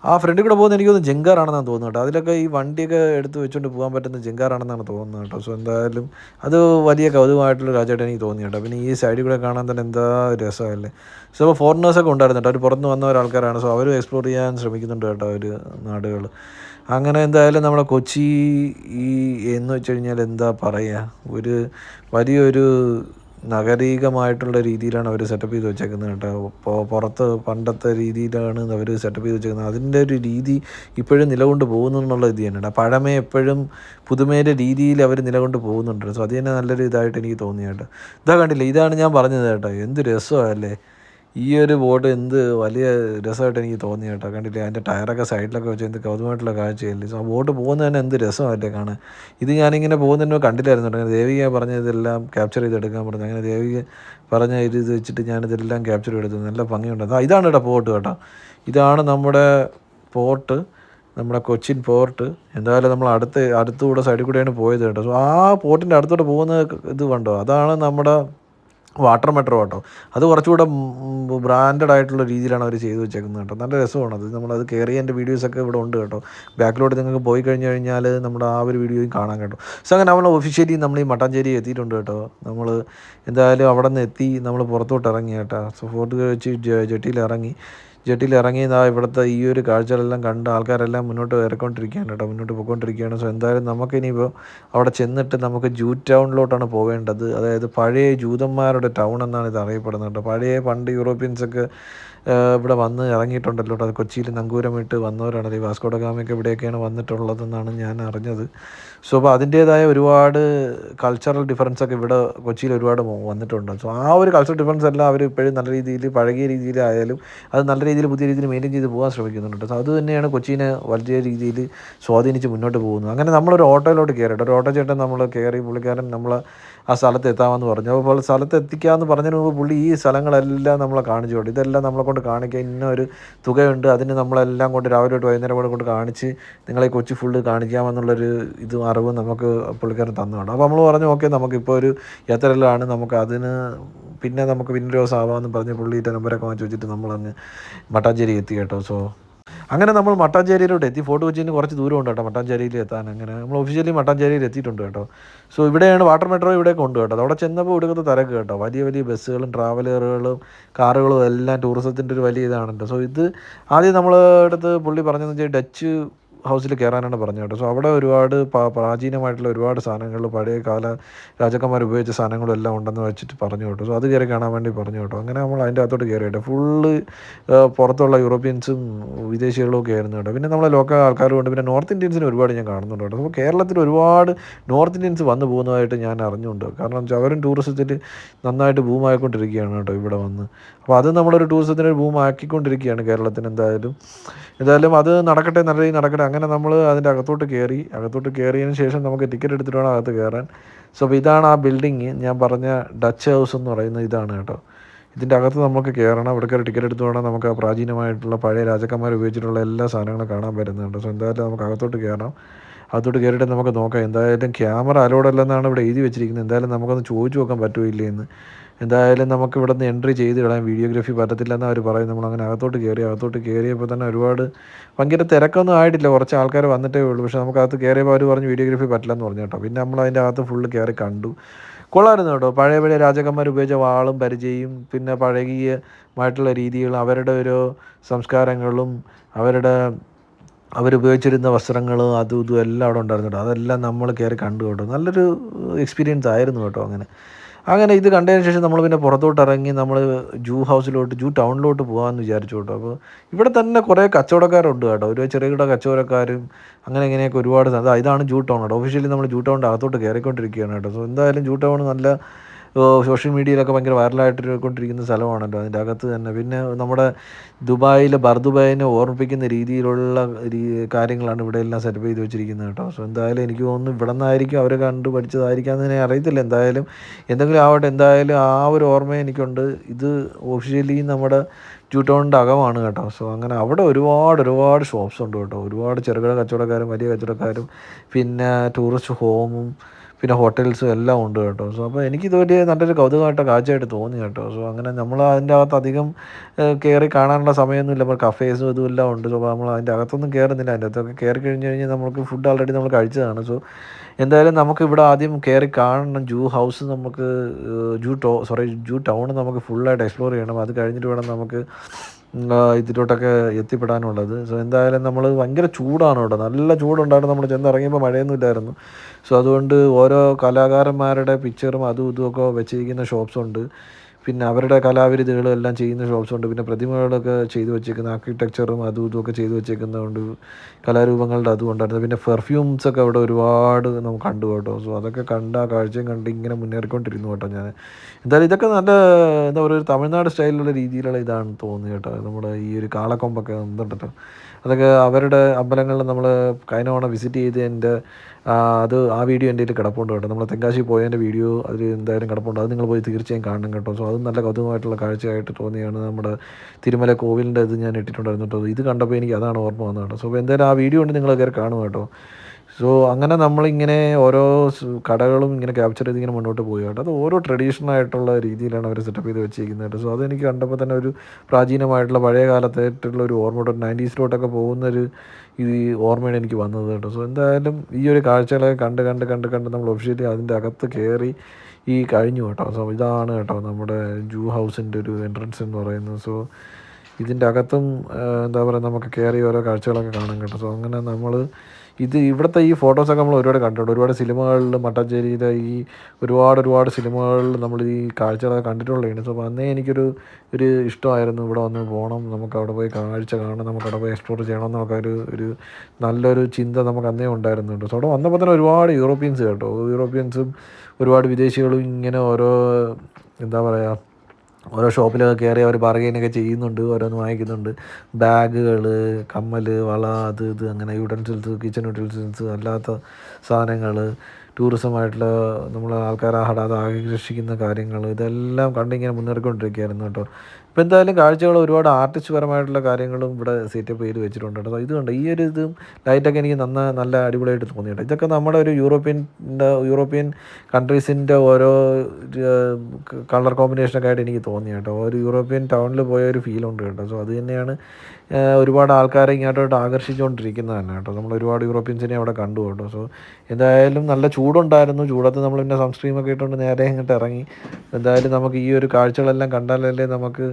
ആ ഫ്രണ്ടിൽ കൂടെ പോകുന്ന എനിക്കൊന്ന് ജങ്കാറാണെന്നാണ് തോന്നുന്നത് കേട്ടോ. അതിലൊക്കെ ഈ വണ്ടിയൊക്കെ എടുത്ത് വെച്ചുകൊണ്ട് പോകാൻ പറ്റുന്ന ജങ്കാറാണെന്നാണ് തോന്നുന്നത് കേട്ടോ. സോ എന്തായാലും അത് വലിയ കൗതുകമായിട്ടുള്ള രാജ്യമായിട്ട് എനിക്ക് തോന്നി കേട്ടോ. പിന്നെ ഈ സൈഡിൽ കൂടെ കാണാൻ തന്നെ എന്താ രസമല്ലേ. സോ അപ്പോൾ ഫോറിനേഴ്സൊക്കെ ഉണ്ടായിരുന്നു കേട്ടോ. അവർ പുറത്ത് വന്ന ഒരാൾക്കാരാണ്. സോ അവരും എക്സ്പ്ലോർ ചെയ്യാൻ ശ്രമിക്കുന്നുണ്ട് കേട്ടോ അവർ നാടുകൾ അങ്ങനെ എന്തായാലും നമ്മുടെ കൊച്ചി ഈ എന്ന് വെച്ച് കഴിഞ്ഞാൽ എന്താ പറയുക ഒരു വലിയൊരു നഗരീകമായിട്ടുള്ള രീതിയിലാണ് അവർ സെറ്റപ്പ് ചെയ്ത് വെച്ചേക്കുന്നത് കേട്ടോ. ഇപ്പോൾ പുറത്ത് പണ്ടത്തെ രീതിയിലാണ് അവർ സെറ്റപ്പ് ചെയ്ത് വെച്ചേക്കുന്നത്. അതിന്റെ ഒരു രീതി ഇപ്പോഴും നിലകൊണ്ട് പോകുന്നു എന്നുള്ള ഇത് തന്നെയാണ്. പഴമേ എപ്പോഴും പുതുമയുടെ രീതിയിൽ അവർ നിലകൊണ്ട് പോകുന്നുണ്ട്. സോ അത് തന്നെ നല്ലൊരു ഇതായിട്ട് എനിക്ക് തോന്നിയ കേട്ടോ. ഇതാ കണ്ടില്ലേ? ഇതാണ് ഞാൻ പറഞ്ഞത് കേട്ടോ. എന്ത് രസമല്ലേ ഈ ഒരു ബോട്ട് എന്ത് വലിയ രസമായിട്ട് എനിക്ക് തോന്നി കേട്ടോ. കണ്ടില്ലേ? അതിന്റെ ടയറൊക്കെ സൈഡിലൊക്കെ വെച്ച് എന്ത് കൗതുകമായിട്ടുള്ള കാഴ്ചയല്ലേ? സോ ബോട്ട് പോകുന്നത് തന്നെ എന്ത് രസമല്ലേ കാണാൻ ഇത് ഞാനിങ്ങനെ പോകുന്നതിന് കണ്ടില്ലായിരുന്നു കേട്ടോ. ദേവിക പറഞ്ഞ ഇതെല്ലാം ക്യാപ്ചർ ചെയ്തെടുക്കാൻ പറഞ്ഞു. അങ്ങനെ ദേവിക പറഞ്ഞ ഇത് ഇത് വെച്ചിട്ട് ഞാനിതെല്ലാം ക്യാപ്ചർ ചെയ്തെടുത്തു. നല്ല ഭംഗിയുണ്ട്. ഇതാണ് കേട്ടോ പോർട്ട് കേട്ടോ. ഇതാണ് നമ്മുടെ പോർട്ട് നമ്മുടെ കൊച്ചിൻ പോർട്ട് എന്തായാലും നമ്മൾ അടുത്ത് അടുത്തുകൂടെ സൈഡിൽ കൂടെയാണ് പോയത് കേട്ടോ. സോ ആ പോർട്ടിന്റെ അടുത്തോട്ട് പോകുന്ന ഇത് കണ്ടോ? അതാണ് നമ്മുടെ വാട്ടർ മെട്രോ കേട്ടോ. അത് കുറച്ചുകൂടെ ബ്രാൻഡഡ് ആയിട്ടുള്ള രീതിയിലാണ് അവർ ചെയ്തു വെച്ചേക്കുന്നത് കേട്ടോ. നല്ല രസമാണ് അത്. നമ്മളത് കയറി എന്റെ വീഡിയോസൊക്കെ ഇവിടെ ഉണ്ട് കേട്ടോ. ബാക്കിലോട്ട് നിങ്ങൾക്ക് പോയി കഴിഞ്ഞ് കഴിഞ്ഞാൽ നമ്മുടെ ആ ഒരു വീഡിയോയും കാണാൻ കേട്ടോ. സോ അങ്ങനെ നമ്മൾ ഒഫീഷ്യലി നമ്മൾ ഈ മട്ടാഞ്ചേരി എത്തിയിട്ടുണ്ട് കേട്ടോ. നമ്മൾ എന്തായാലും അവിടെ നിന്ന് എത്തി നമ്മൾ പുറത്തോട്ട് ഇറങ്ങി കേട്ടോ. സോ ഫോർട്ട് വെച്ച് ജെട്ടിയിൽ ഇറങ്ങി. ജെട്ടിയിൽ ഇറങ്ങി ഇതാ ഇവിടുത്തെ ഈ ഒരു കാഴ്ചകളെല്ലാം കണ്ട് ആൾക്കാരെല്ലാം മുന്നോട്ട് ഇറക്കൊണ്ടിരിക്കുകയാണ് കേട്ടോ മുന്നോട്ട് പോയിക്കൊണ്ടിരിക്കുകയാണ്. സോ എന്തായാലും നമുക്കിനിയിപ്പോൾ അവിടെ ചെന്നിട്ട് നമുക്ക് ജൂ ടൗണിലോട്ടാണ് പോകേണ്ടത് അതായത് പഴയ ജൂതന്മാരുടെ ടൗൺ എന്നാണ് ഇത് അറിയപ്പെടുന്നത് കേട്ടോ. പഴയ പണ്ട് യൂറോപ്യൻസൊക്കെ ഇവിടെ വന്ന് ഇറങ്ങിയിട്ടുണ്ടല്ലോ കേട്ടോ. അത് കൊച്ചിയിൽ നങ്കൂരമിട്ട് വന്നവരാണ്. ഈ വാസ്കോഡ ഗാമയൊക്കെ ഇവിടെയൊക്കെയാണ് വന്നിട്ടുള്ളതെന്നാണ് ഞാൻ അറിഞ്ഞത്. സോ അപ്പോൾ അതിന്റേതായ ഒരുപാട് കൾച്ചറൽ ഡിഫറൻസ് ഒക്കെ ഇവിടെ കൊച്ചിയിൽ ഒരുപാട് വന്നിട്ടുണ്ട്. സോ ആ ഒരു കൾച്ചറൽ ഡിഫറൻസ് എല്ലാം അവർ ഇപ്പോഴും നല്ല രീതിയിൽ പഴകിയ രീതിയിലായാലും അത് നല്ല രീതിയിൽ പുതിയ രീതിയിൽ മെയിന്റെയിൻ ചെയ്ത് പോകാൻ ശ്രമിക്കുന്നുണ്ട്. സോ അത് തന്നെയാണ് കൊച്ചിനെ വലിയ രീതിയിൽ സ്വാധീനിച്ച് മുന്നോട്ട് പോകുന്നത്. അങ്ങനെ നമ്മളൊരു ഓട്ടോയിലോട്ട് കയറിയിട്ട് ഒരു ഓട്ടോ ചേട്ടൻ നമ്മൾ കയറി പുള്ളിക്കാരൻ നമ്മൾ ആ സ്ഥലത്ത് എത്താമെന്ന് പറഞ്ഞു. അപ്പോൾ സ്ഥലത്ത് എത്തിക്കാമെന്ന് പറഞ്ഞതിന് മുമ്പ് പുള്ളി ഈ സ്ഥലങ്ങളെല്ലാം നമ്മളെ കാണിച്ചു കൊണ്ട് ഇതെല്ലാം നമ്മളെ കൊണ്ട് കാണിക്കാൻ ഇന്ന ഒരു തുകയുണ്ട്. അതിന് നമ്മളെല്ലാം കൊണ്ട് രാവിലെ തൊട്ട് വൈകുന്നേരം കൂടെ കൊണ്ട് കാണിച്ച് നിങ്ങളെ കൊച്ചി ഫുള്ള് കാണിക്കാമെന്നുള്ളൊരു ഇത് അറിവ് നമുക്ക് പുള്ളിക്കാരൻ തന്നതാണ് അപ്പോൾ നമ്മൾ പറഞ്ഞു ഓക്കെ നമുക്കിപ്പോൾ ഒരു യാത്രയിലാണ്. നമുക്ക് അതിന് പിന്നെ നമുക്ക് പിന്നൊരു ദിവസം ആവാമെന്ന് പറഞ്ഞ് പുള്ളിയുടെ നമ്പരൊക്കെ വാങ്ങിച്ച് വെച്ചിട്ട് നമ്മളങ്ങ് മട്ടാഞ്ചേരി എത്തി കേട്ടോ. സോ അങ്ങനെ നമ്മൾ മട്ടാഞ്ചേരിയിലോട്ട് എത്തി. ഫോർട്ട് കൊച്ചിന് കുറച്ച് ദൂരമുണ്ട് കേട്ടോ മട്ടാഞ്ചേരിയിൽ എത്താൻ അങ്ങനെ. നമ്മൾ ഒഫീഷ്യലി മട്ടാഞ്ചേരിയിൽ എത്തിയിട്ടുണ്ട് കേട്ടോ. സോ ഇവിടെയാണ് വാട്ടർ മെട്രോ ഇവിടെയൊക്കെ ഉണ്ട് കേട്ടോ. അവിടെ ചെന്നപ്പോൾ ഇവിടുത്തെ തിരക്ക് കേട്ടോ. വലിയ വലിയ ബസ്സുകളും ട്രാവലറുകളും കാറുകളും എല്ലാം ടൂറിസത്തിന്റെ ഒരു വലിയ ഇതാണ് സോ ഇത് ആദ്യം നമ്മൾ അടുത്ത് പുള്ളി പറഞ്ഞതെന്ന് വെച്ചാൽ ഡച്ച് ഹൗസിൽ കയറാനാണ് പറഞ്ഞത് കേട്ടോ. സോ അവിടെ ഒരുപാട് പ്രാചീനമായിട്ടുള്ള ഒരുപാട് സാധനങ്ങൾ പഴയ കാല രാജാക്കന്മാർ ഉപയോഗിച്ച സാധനങ്ങളും എല്ലാം ഉണ്ടെന്ന് വെച്ചിട്ട് പറഞ്ഞു കേട്ടോ. സോ അത് കയറി കാണാൻ വേണ്ടി പറഞ്ഞു കേട്ടോ. അങ്ങനെ നമ്മൾ അതിന്റെ അകത്തോട്ട് കയറി കേട്ടോ. ഫുള്ള് പുറത്തുള്ള യൂറോപ്യൻസും വിദേശികളും ഒക്കെ ആയിരുന്നു കേട്ടോ. പിന്നെ നമ്മളെ ലോക്കൽ ആൾക്കാരും ഉണ്ട് പിന്നെ നോർത്ത് ഇന്ത്യൻസിന് ഒരുപാട് ഞാൻ കാണുന്നുണ്ട് കേട്ടോ. അപ്പോൾ കേരളത്തിൽ ഒരുപാട് നോർത്ത് ഇന്ത്യൻസ് വന്നു പോകുന്നതായിട്ട് ഞാൻ അറിഞ്ഞുണ്ട്. കാരണം അവരും ടൂറിസത്തിൽ നന്നായിട്ട് ബൂമായിക്കൊണ്ടിരിക്കുകയാണ് കേട്ടോ ഇവിടെ വന്ന്. അപ്പോൾ അത് നമ്മളൊരു ടൂറിസത്തിന് ബൂം ആക്കിക്കൊണ്ടിരിക്കുകയാണ് കേരളത്തിന് എന്തായാലും. എന്തായാലും അത് നടക്കട്ടെ നല്ല രീതിയിൽ നടക്കട്ടെ. അങ്ങനെ നമ്മൾ അതിന്റെ അകത്തോട്ട് കയറി അകത്തോട്ട് കയറിയതിന് ശേഷം നമുക്ക് ടിക്കറ്റ് എടുത്തിട്ട് വേണം അകത്ത് കയറാൻ സോ അപ്പോൾ ഇതാണ് ആ ബിൽഡിങ് ഞാൻ പറഞ്ഞ ഡച്ച് ഹൗസ് എന്ന് പറയുന്നത് ഇതാണ് കേട്ടോ. ഇതിന്റെ അകത്ത് നമുക്ക് കയറണം ഇവിടെ കയറി ടിക്കറ്റ് എടുത്ത് വേണം നമുക്ക് ആ പ്രാചീനമായിട്ടുള്ള പഴയ രാജാക്കന്മാർ ഉപയോഗിച്ചിട്ടുള്ള എല്ലാ സാധനങ്ങളും കാണാൻ പറ്റുന്നുണ്ട്. സോ എന്തായാലും നമുക്ക് അകത്തോട്ട് കയറണം അകത്തോട്ട് കയറിയിട്ട് നമുക്ക് നോക്കാം. എന്തായാലും ക്യാമറ അലോഡല്ലെന്നാണ് ഇവിടെ എഴുതി വെച്ചിരിക്കുന്നത്. എന്തായാലും നമുക്കൊന്ന് ചോദിച്ചു നോക്കാൻ പറ്റുമോ ഇല്ലേ എന്ന്. എന്തായാലും നമുക്ക് ഇവിടെ നിന്ന് എൻട്രി ചെയ്ത് കളയാം വീഡിയോഗ്രാഫി പറ്റത്തില്ലെന്ന് അവർ പറയും നമ്മൾ അങ്ങനെ അകത്തോട്ട് കയറി അകത്തോട്ട് കയറിയപ്പോൾ തന്നെ ഒരുപാട് ഭയങ്കര തിരക്കൊന്നും ആയിട്ടില്ല. കുറച്ച് ആൾക്കാർ വന്നിട്ടേ ഉള്ളൂ. പക്ഷേ നമുക്ക് അകത്ത് കയറിയപ്പോൾ അവർ പറഞ്ഞു വീഡിയോഗ്രാഫി പറ്റില്ലെന്ന് പറഞ്ഞു കേട്ടോ. പിന്നെ നമ്മൾ അതിന്റെ അകത്ത് ഫുള്ള് കയറി കണ്ടു. കൊള്ളായിരുന്നു കേട്ടോ. പഴയ പഴയ രാജാക്കന്മാർ ഉപയോഗിച്ച വാളും പരിചയം പിന്നെ പഴകിയമായിട്ടുള്ള രീതികളും അവരുടെ ഒരു സംസ്കാരങ്ങളും അവരുടെ അവരുപയോഗിച്ചിരുന്ന വസ്ത്രങ്ങളും അതും ഇതും എല്ലാം അവിടെ ഉണ്ടായിരുന്നു കേട്ടോ. അതെല്ലാം നമ്മൾ കയറി കണ്ടു കേട്ടോ. നല്ലൊരു എക്സ്പീരിയൻസ് ആയിരുന്നു കേട്ടോ അങ്ങനെ. അങ്ങനെ ഇത് കണ്ടതിന് ശേഷം നമ്മൾ പിന്നെ പുറത്തോട്ട് ഇറങ്ങി നമ്മൾ ജൂ ഹൗസിലോട്ട് ജൂ ടൗണിലോട്ട് പോകാമെന്ന് വിചാരിച്ചു കേട്ടോ. അപ്പോൾ ഇവിടെ തന്നെ കുറേ കച്ചവടക്കാരുണ്ട് കേട്ടോ. ഒരു ചെറുകിട കച്ചവടക്കാരും അങ്ങനെ ഇങ്ങനെയൊക്കെ ഒരുപാട് അതാ ഇതാണ് ജൂ ടൗൺ കേട്ടോ. ഒഫീഷ്യലി നമ്മൾ ജൂ ടൗണിന്റെ അകത്തോട്ട് കയറിക്കൊണ്ടിരിക്കുകയാണ് കേട്ടോ. സോ എന്തായാലും ജൂ ടൗൺ നല്ല സോഷ്യൽ മീഡിയയിലൊക്കെ ഭയങ്കര വൈറലായിട്ട് കൊണ്ടിരിക്കുന്ന സ്ഥലമാണല്ലോ അതിന്റെ അകത്ത് തന്നെ. പിന്നെ നമ്മുടെ ദുബായിലെ ബർദുബായിനെ ഓർമ്മിപ്പിക്കുന്ന രീതിയിലുള്ള കാര്യങ്ങളാണ് ഇവിടെ എല്ലാം സെറ്റപ്പ് ചെയ്ത് വെച്ചിരിക്കുന്നത് കേട്ടോ. സോ എന്തായാലും എനിക്ക് തോന്നുന്നു ഇവിടെ നിന്നായിരിക്കും അവർ കണ്ട് പഠിച്ചതായിരിക്കാമെന്ന് തന്നെ അറിയത്തില്ല. എന്തായാലും എന്തെങ്കിലും ആവട്ടെ എന്തായാലും ആ ഒരു ഓർമ്മ എനിക്കുണ്ട്. ഇത് ഒഫീഷ്യലി നമ്മുടെ ട്യൂട്ടോണിന്റെ ടൗണിന്റെ അകമാണ് കേട്ടോ. സോ അങ്ങനെ അവിടെ ഒരുപാട് ഒരുപാട് ഷോപ്സ് ഉണ്ട് കേട്ടോ. ഒരുപാട് ചെറുകിട കച്ചവടക്കാരും വലിയ കച്ചവടക്കാരും പിന്നെ ടൂറിസ്റ്റ് ഹോമും പിന്നെ ഹോട്ടൽസും എല്ലാം ഉണ്ട് കേട്ടോ. സോ അപ്പോൾ എനിക്കിത് വലിയ നല്ലൊരു കൗതുകമായിട്ട് കാഴ്ചയായിട്ട് തോന്നി കേട്ടോ. സോ അങ്ങനെ നമ്മൾ അതിന്റെ അകത്ത് അധികം കയറി കാണാനുള്ള സമയമൊന്നുമില്ല. നമ്മൾ കഫേസും ഇതും എല്ലാം ഉണ്ട്. സോ നമ്മൾ അതിന്റെ അകത്തൊന്നും കയറുന്നില്ല അതിന്റെ അകത്തൊക്കെ കയറി കഴിഞ്ഞ് കഴിഞ്ഞാൽ നമുക്ക് ഫുഡ് ഓൾറെഡി നമ്മൾ കഴിച്ചതാണ്. സോ എന്തായാലും നമുക്ക് ഇവിടെ ആദ്യം കയറി കാണണം. ജൂ ഹൗസ് നമുക്ക് ജൂ ടോ സോറി ജൂ ടൗൺ നമുക്ക് ഫുള്ളായിട്ട് എക്സ്പ്ലോർ ചെയ്യണം. അത് കഴിഞ്ഞിട്ട് വേണം നമുക്ക് ഇതിലോട്ടൊക്കെ എത്തിപ്പെടാനുള്ളത്. സോ എന്തായാലും നമ്മൾ ഭയങ്കര ചൂടാണ് ഇവിടെ നല്ല ചൂടുണ്ടായിരുന്നു. നമ്മൾ ചെന്ന് ഇറങ്ങിയപ്പോൾ മഴയൊന്നും ഇല്ലായിരുന്നു. സോ അതുകൊണ്ട് ഓരോ കലാകാരന്മാരുടെ പിക്ചറും അതും ഇതുമൊക്കെ വെച്ചിരിക്കുന്ന ഷോപ്സ് ഉണ്ട്. പിന്നെ അവരുടെ കലാവിരുതുകളും എല്ലാം ചെയ്യുന്ന ഷോപ്സ് ഉണ്ട്. പിന്നെ പ്രതിമകളൊക്കെ ചെയ്തു വെച്ചേക്കുന്ന ആർക്കിടെക്ചറും അതും ഇതുമൊക്കെ ചെയ്തു വെച്ചേക്കുന്നതുകൊണ്ട് കലാരൂപങ്ങളുടെ അതും ഉണ്ടായിരുന്നു. പിന്നെ പെർഫ്യൂംസ് ഒക്കെ അവിടെ ഒരുപാട് നമുക്ക് കണ്ടു കേട്ടോ. സോ അതൊക്കെ കണ്ട കാഴ്ചയും കണ്ട് ഇങ്ങനെ മുന്നേറിക്കൊണ്ടിരുന്നു കേട്ടോ ഞാൻ. എന്തായാലും ഇതൊക്കെ നല്ല എന്താ പറയുക ഒരു തമിഴ്നാട് സ്റ്റൈലിലുള്ള രീതിയിലുള്ള ഇതാണ് തോന്നുന്നത് കേട്ടോ. നമ്മുടെ ഈ ഒരു കാളക്കൊമ്പൊക്കെ എന്തുണ്ടല്ലോ അതൊക്കെ അവരുടെ അമ്പലങ്ങളിൽ നമ്മൾ തവണ വിസിറ്റ് ചെയ്തതിന്റെ അത് ആ വീഡിയോ എന്റെ കയ്യിൽ കിടപ്പുണ്ട് കേട്ടോ. നമ്മൾ തെങ്കാശി പോയതിന്റെ വീഡിയോ അതിൽ എന്തായാലും കിടപ്പുണ്ട്. അത് നിങ്ങൾ പോയി തീർച്ചയായും കാണണം കേട്ടോ. സോ അത് നല്ല കൗതുകമായിട്ടുള്ള കാഴ്ചയായിട്ട് തോന്നിയാണ് നമ്മുടെ തിരുമല കോവിലിന്റെ ഇത് ഞാൻ ഇട്ടിട്ടുണ്ടായിരുന്നു കേട്ടോ. ഇത് കണ്ടപ്പോൾ എനിക്ക് അതാണ് ഓർമ്മ വന്നത് കേട്ടോ. സോ എന്തായാലും ആ വീഡിയോ ഉണ്ട് നിങ്ങൾ കയറി കാണുക കേട്ടോ. സോ അങ്ങനെ നമ്മളിങ്ങനെ ഓരോ കടകളും ഇങ്ങനെ ക്യാപ്ചർ ചെയ്ത് ഇങ്ങനെ മുന്നോട്ട് പോയി കേട്ടോ. അത് ഓരോ ട്രഡീഷണൽ ആയിട്ടുള്ള രീതിയിലാണ് അവർ സെറ്റപ്പ് ചെയ്ത് വെച്ചിരിക്കുന്നത് കേട്ടോ. സോ അതെനിക്ക് കണ്ടപ്പോൾ തന്നെ ഒരു പ്രാചീനമായിട്ടുള്ള പഴയ കാലത്തായിട്ടുള്ള ഒരു ഓർമ്മ നയന്റീസിലോട്ടൊക്കെ പോകുന്നൊരു ഈ ഓർമ്മയാണ് എനിക്ക് വന്നത് കേട്ടോ. സോ എന്തായാലും ഈ ഒരു കാഴ്ചകളെ കണ്ട് കണ്ട് കണ്ട് കണ്ട് നമ്മൾ ഒഫീഷ്യലി അതിന്റെ അകത്ത് കയറി ഈ കഴിഞ്ഞു കേട്ടോ. സോ ഇതാണ് കേട്ടോ നമ്മുടെ ജൂ ഹൗസിന്റെ ഒരു എൻട്രൻസ് എന്ന് പറയുന്നത്. സോ ഇതിന്റെ അകത്തും എന്താ പറയുക നമുക്ക് കയറി ഓരോ കാഴ്ചകളൊക്കെ കാണാൻ കേട്ടോ. സോ അങ്ങനെ നമ്മൾ ഇത് ഇവിടുത്തെ ഈ ഫോട്ടോസൊക്കെ നമ്മൾ ഒരുപാട് കണ്ടിട്ടുണ്ട്. ഒരുപാട് സിനിമകളിൽ മട്ടാഞ്ചേരിയിലെ ഈ ഒരുപാട് ഒരുപാട് സിനിമകളിൽ നമ്മൾ ഈ കാഴ്ചകളൊക്കെ കണ്ടിട്ടുള്ളതാണ്. സോ അന്നേ എനിക്കൊരു ഒരു ഇഷ്ടമായിരുന്നു ഇവിടെ വന്ന് പോകണം നമുക്ക് അവിടെ പോയി കാഴ്ച കാണണം നമുക്ക് അവിടെ പോയി എക്സ്പ്ലോർ ചെയ്യണം എന്നൊക്കെ ഒരു ഒരു നല്ലൊരു ചിന്ത നമുക്ക് അന്നേ ഉണ്ടായിരുന്നുണ്ട്. സോ അവിടെ വന്നപ്പോൾ തന്നെ ഒരുപാട് യൂറോപ്യൻസ് കേട്ടോ. യൂറോപ്യൻസും ഒരുപാട് വിദേശികളും ഇങ്ങനെ ഓരോ എന്താ പറയുക ഓരോ ഷോപ്പിലൊക്കെ കയറി അവർ ബാർഗെയിനൊക്കെ ചെയ്യുന്നുണ്ട് ഓരോന്ന് വാങ്ങിക്കുന്നുണ്ട്. ബാഗുകൾ കമ്മൽ വള അത് ഇത് അങ്ങനെ യൂട്ടൻസിൽസ് കിച്ചൺ യൂട്ടൻസിൽസ് അല്ലാത്ത സാധനങ്ങൾ ടൂറിസമായിട്ടുള്ള നമ്മൾ ആൾക്കാരെ ആഹ്ലാദം ആകർഷിക്കുന്ന കാര്യങ്ങൾ ഇതെല്ലാം കണ്ടിങ്ങനെ മുന്നേറിക്കൊണ്ടിരിക്കുകയായിരുന്നു കേട്ടോ. ഇപ്പോൾ എന്തായാലും കാഴ്ചകൾ ഒരുപാട് ആർട്ടിസ്റ്റ് പരമായിട്ടുള്ള കാര്യങ്ങളും ഇവിടെ സെറ്റപ്പ് ചെയ്ത് വെച്ചിട്ടുണ്ട് കേട്ടോ. ഇത് കണ്ടോ ഈ ഒരു ഇതും ലൈറ്റൊക്കെ എനിക്ക് നന്ന നല്ല അടിപൊളിയായിട്ട് തോന്നി കേട്ടോ. ഇതൊക്കെ നമ്മുടെ ഒരു യൂറോപ്യൻ യൂറോപ്യൻ കൺട്രീസിന്റെ ഓരോ കളർ കോമ്പിനേഷനൊക്കെ ആയിട്ട് എനിക്ക് തോന്നി കേട്ടോ. ഒരു യൂറോപ്യൻ ടൗണിൽ പോയ ഒരു ഫീൽ ഉണ്ട് കേട്ടോ. സോ അത് തന്നെയാണ് ഒരുപാട് ആൾക്കാരെ ഇങ്ങോട്ടോട്ട് ആകർഷിച്ചുകൊണ്ടിരിക്കുന്നത് തന്നെ കേട്ടോ. നമ്മൾ ഒരുപാട് യൂറോപ്യൻസിനെ അവിടെ കണ്ടു കേട്ടോ. സോ എന്തായാലും നല്ല ചൂടുണ്ടായിരുന്നു. ചൂടത്ത് നമ്മൾ പിന്നെ സൺസ്ക്രീമൊക്കെ ഇട്ടുകൊണ്ട് നേരെ ഇങ്ങോട്ട് ഇറങ്ങി. എന്തായാലും നമുക്ക് ഈ ഒരു കാഴ്ചകളെല്ലാം കണ്ടാലല്ലേ നമുക്ക്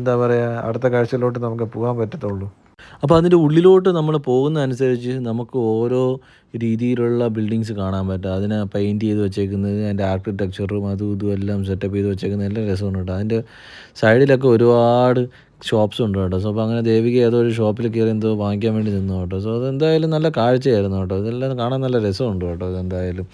എന്താ പറയുക അടുത്ത കാഴ്ചയിലോട്ട് നമുക്ക് പോകാൻ പറ്റത്തുള്ളൂ. അപ്പോൾ അതിന്റെ ഉള്ളിലോട്ട് നമ്മൾ പോകുന്ന അനുസരിച്ച് നമുക്ക് ഓരോ രീതിയിലുള്ള ബിൽഡിങ്സ് കാണാൻ പറ്റും. അതിനെ പെയിന്റ് ചെയ്ത് വെച്ചേക്കുന്നത് അതിന്റെ ആർക്കിടെക്ചറും അതും ഇതും എല്ലാം സെറ്റപ്പ് ചെയ്ത് വെച്ചേക്കുന്നത് എല്ലാം രസമാണ് കേട്ടോ. അതിന്റെ സൈഡിലൊക്കെ ഒരുപാട് ഷോപ്സ് ഉണ്ട് കേട്ടോ. സോ അപ്പോൾ അങ്ങനെ ദേവിക ഏതോ ഒരു ഷോപ്പിൽ കയറി എന്തോ വാങ്ങിക്കാൻ വേണ്ടി നിന്നു കേട്ടോ. സോ അതെന്തായാലും നല്ല കാഴ്ചയായിരുന്നു കേട്ടോ. ഇതെല്ലാം കാണാൻ നല്ല രസമുണ്ട് കേട്ടോ ഇതെന്തായാലും.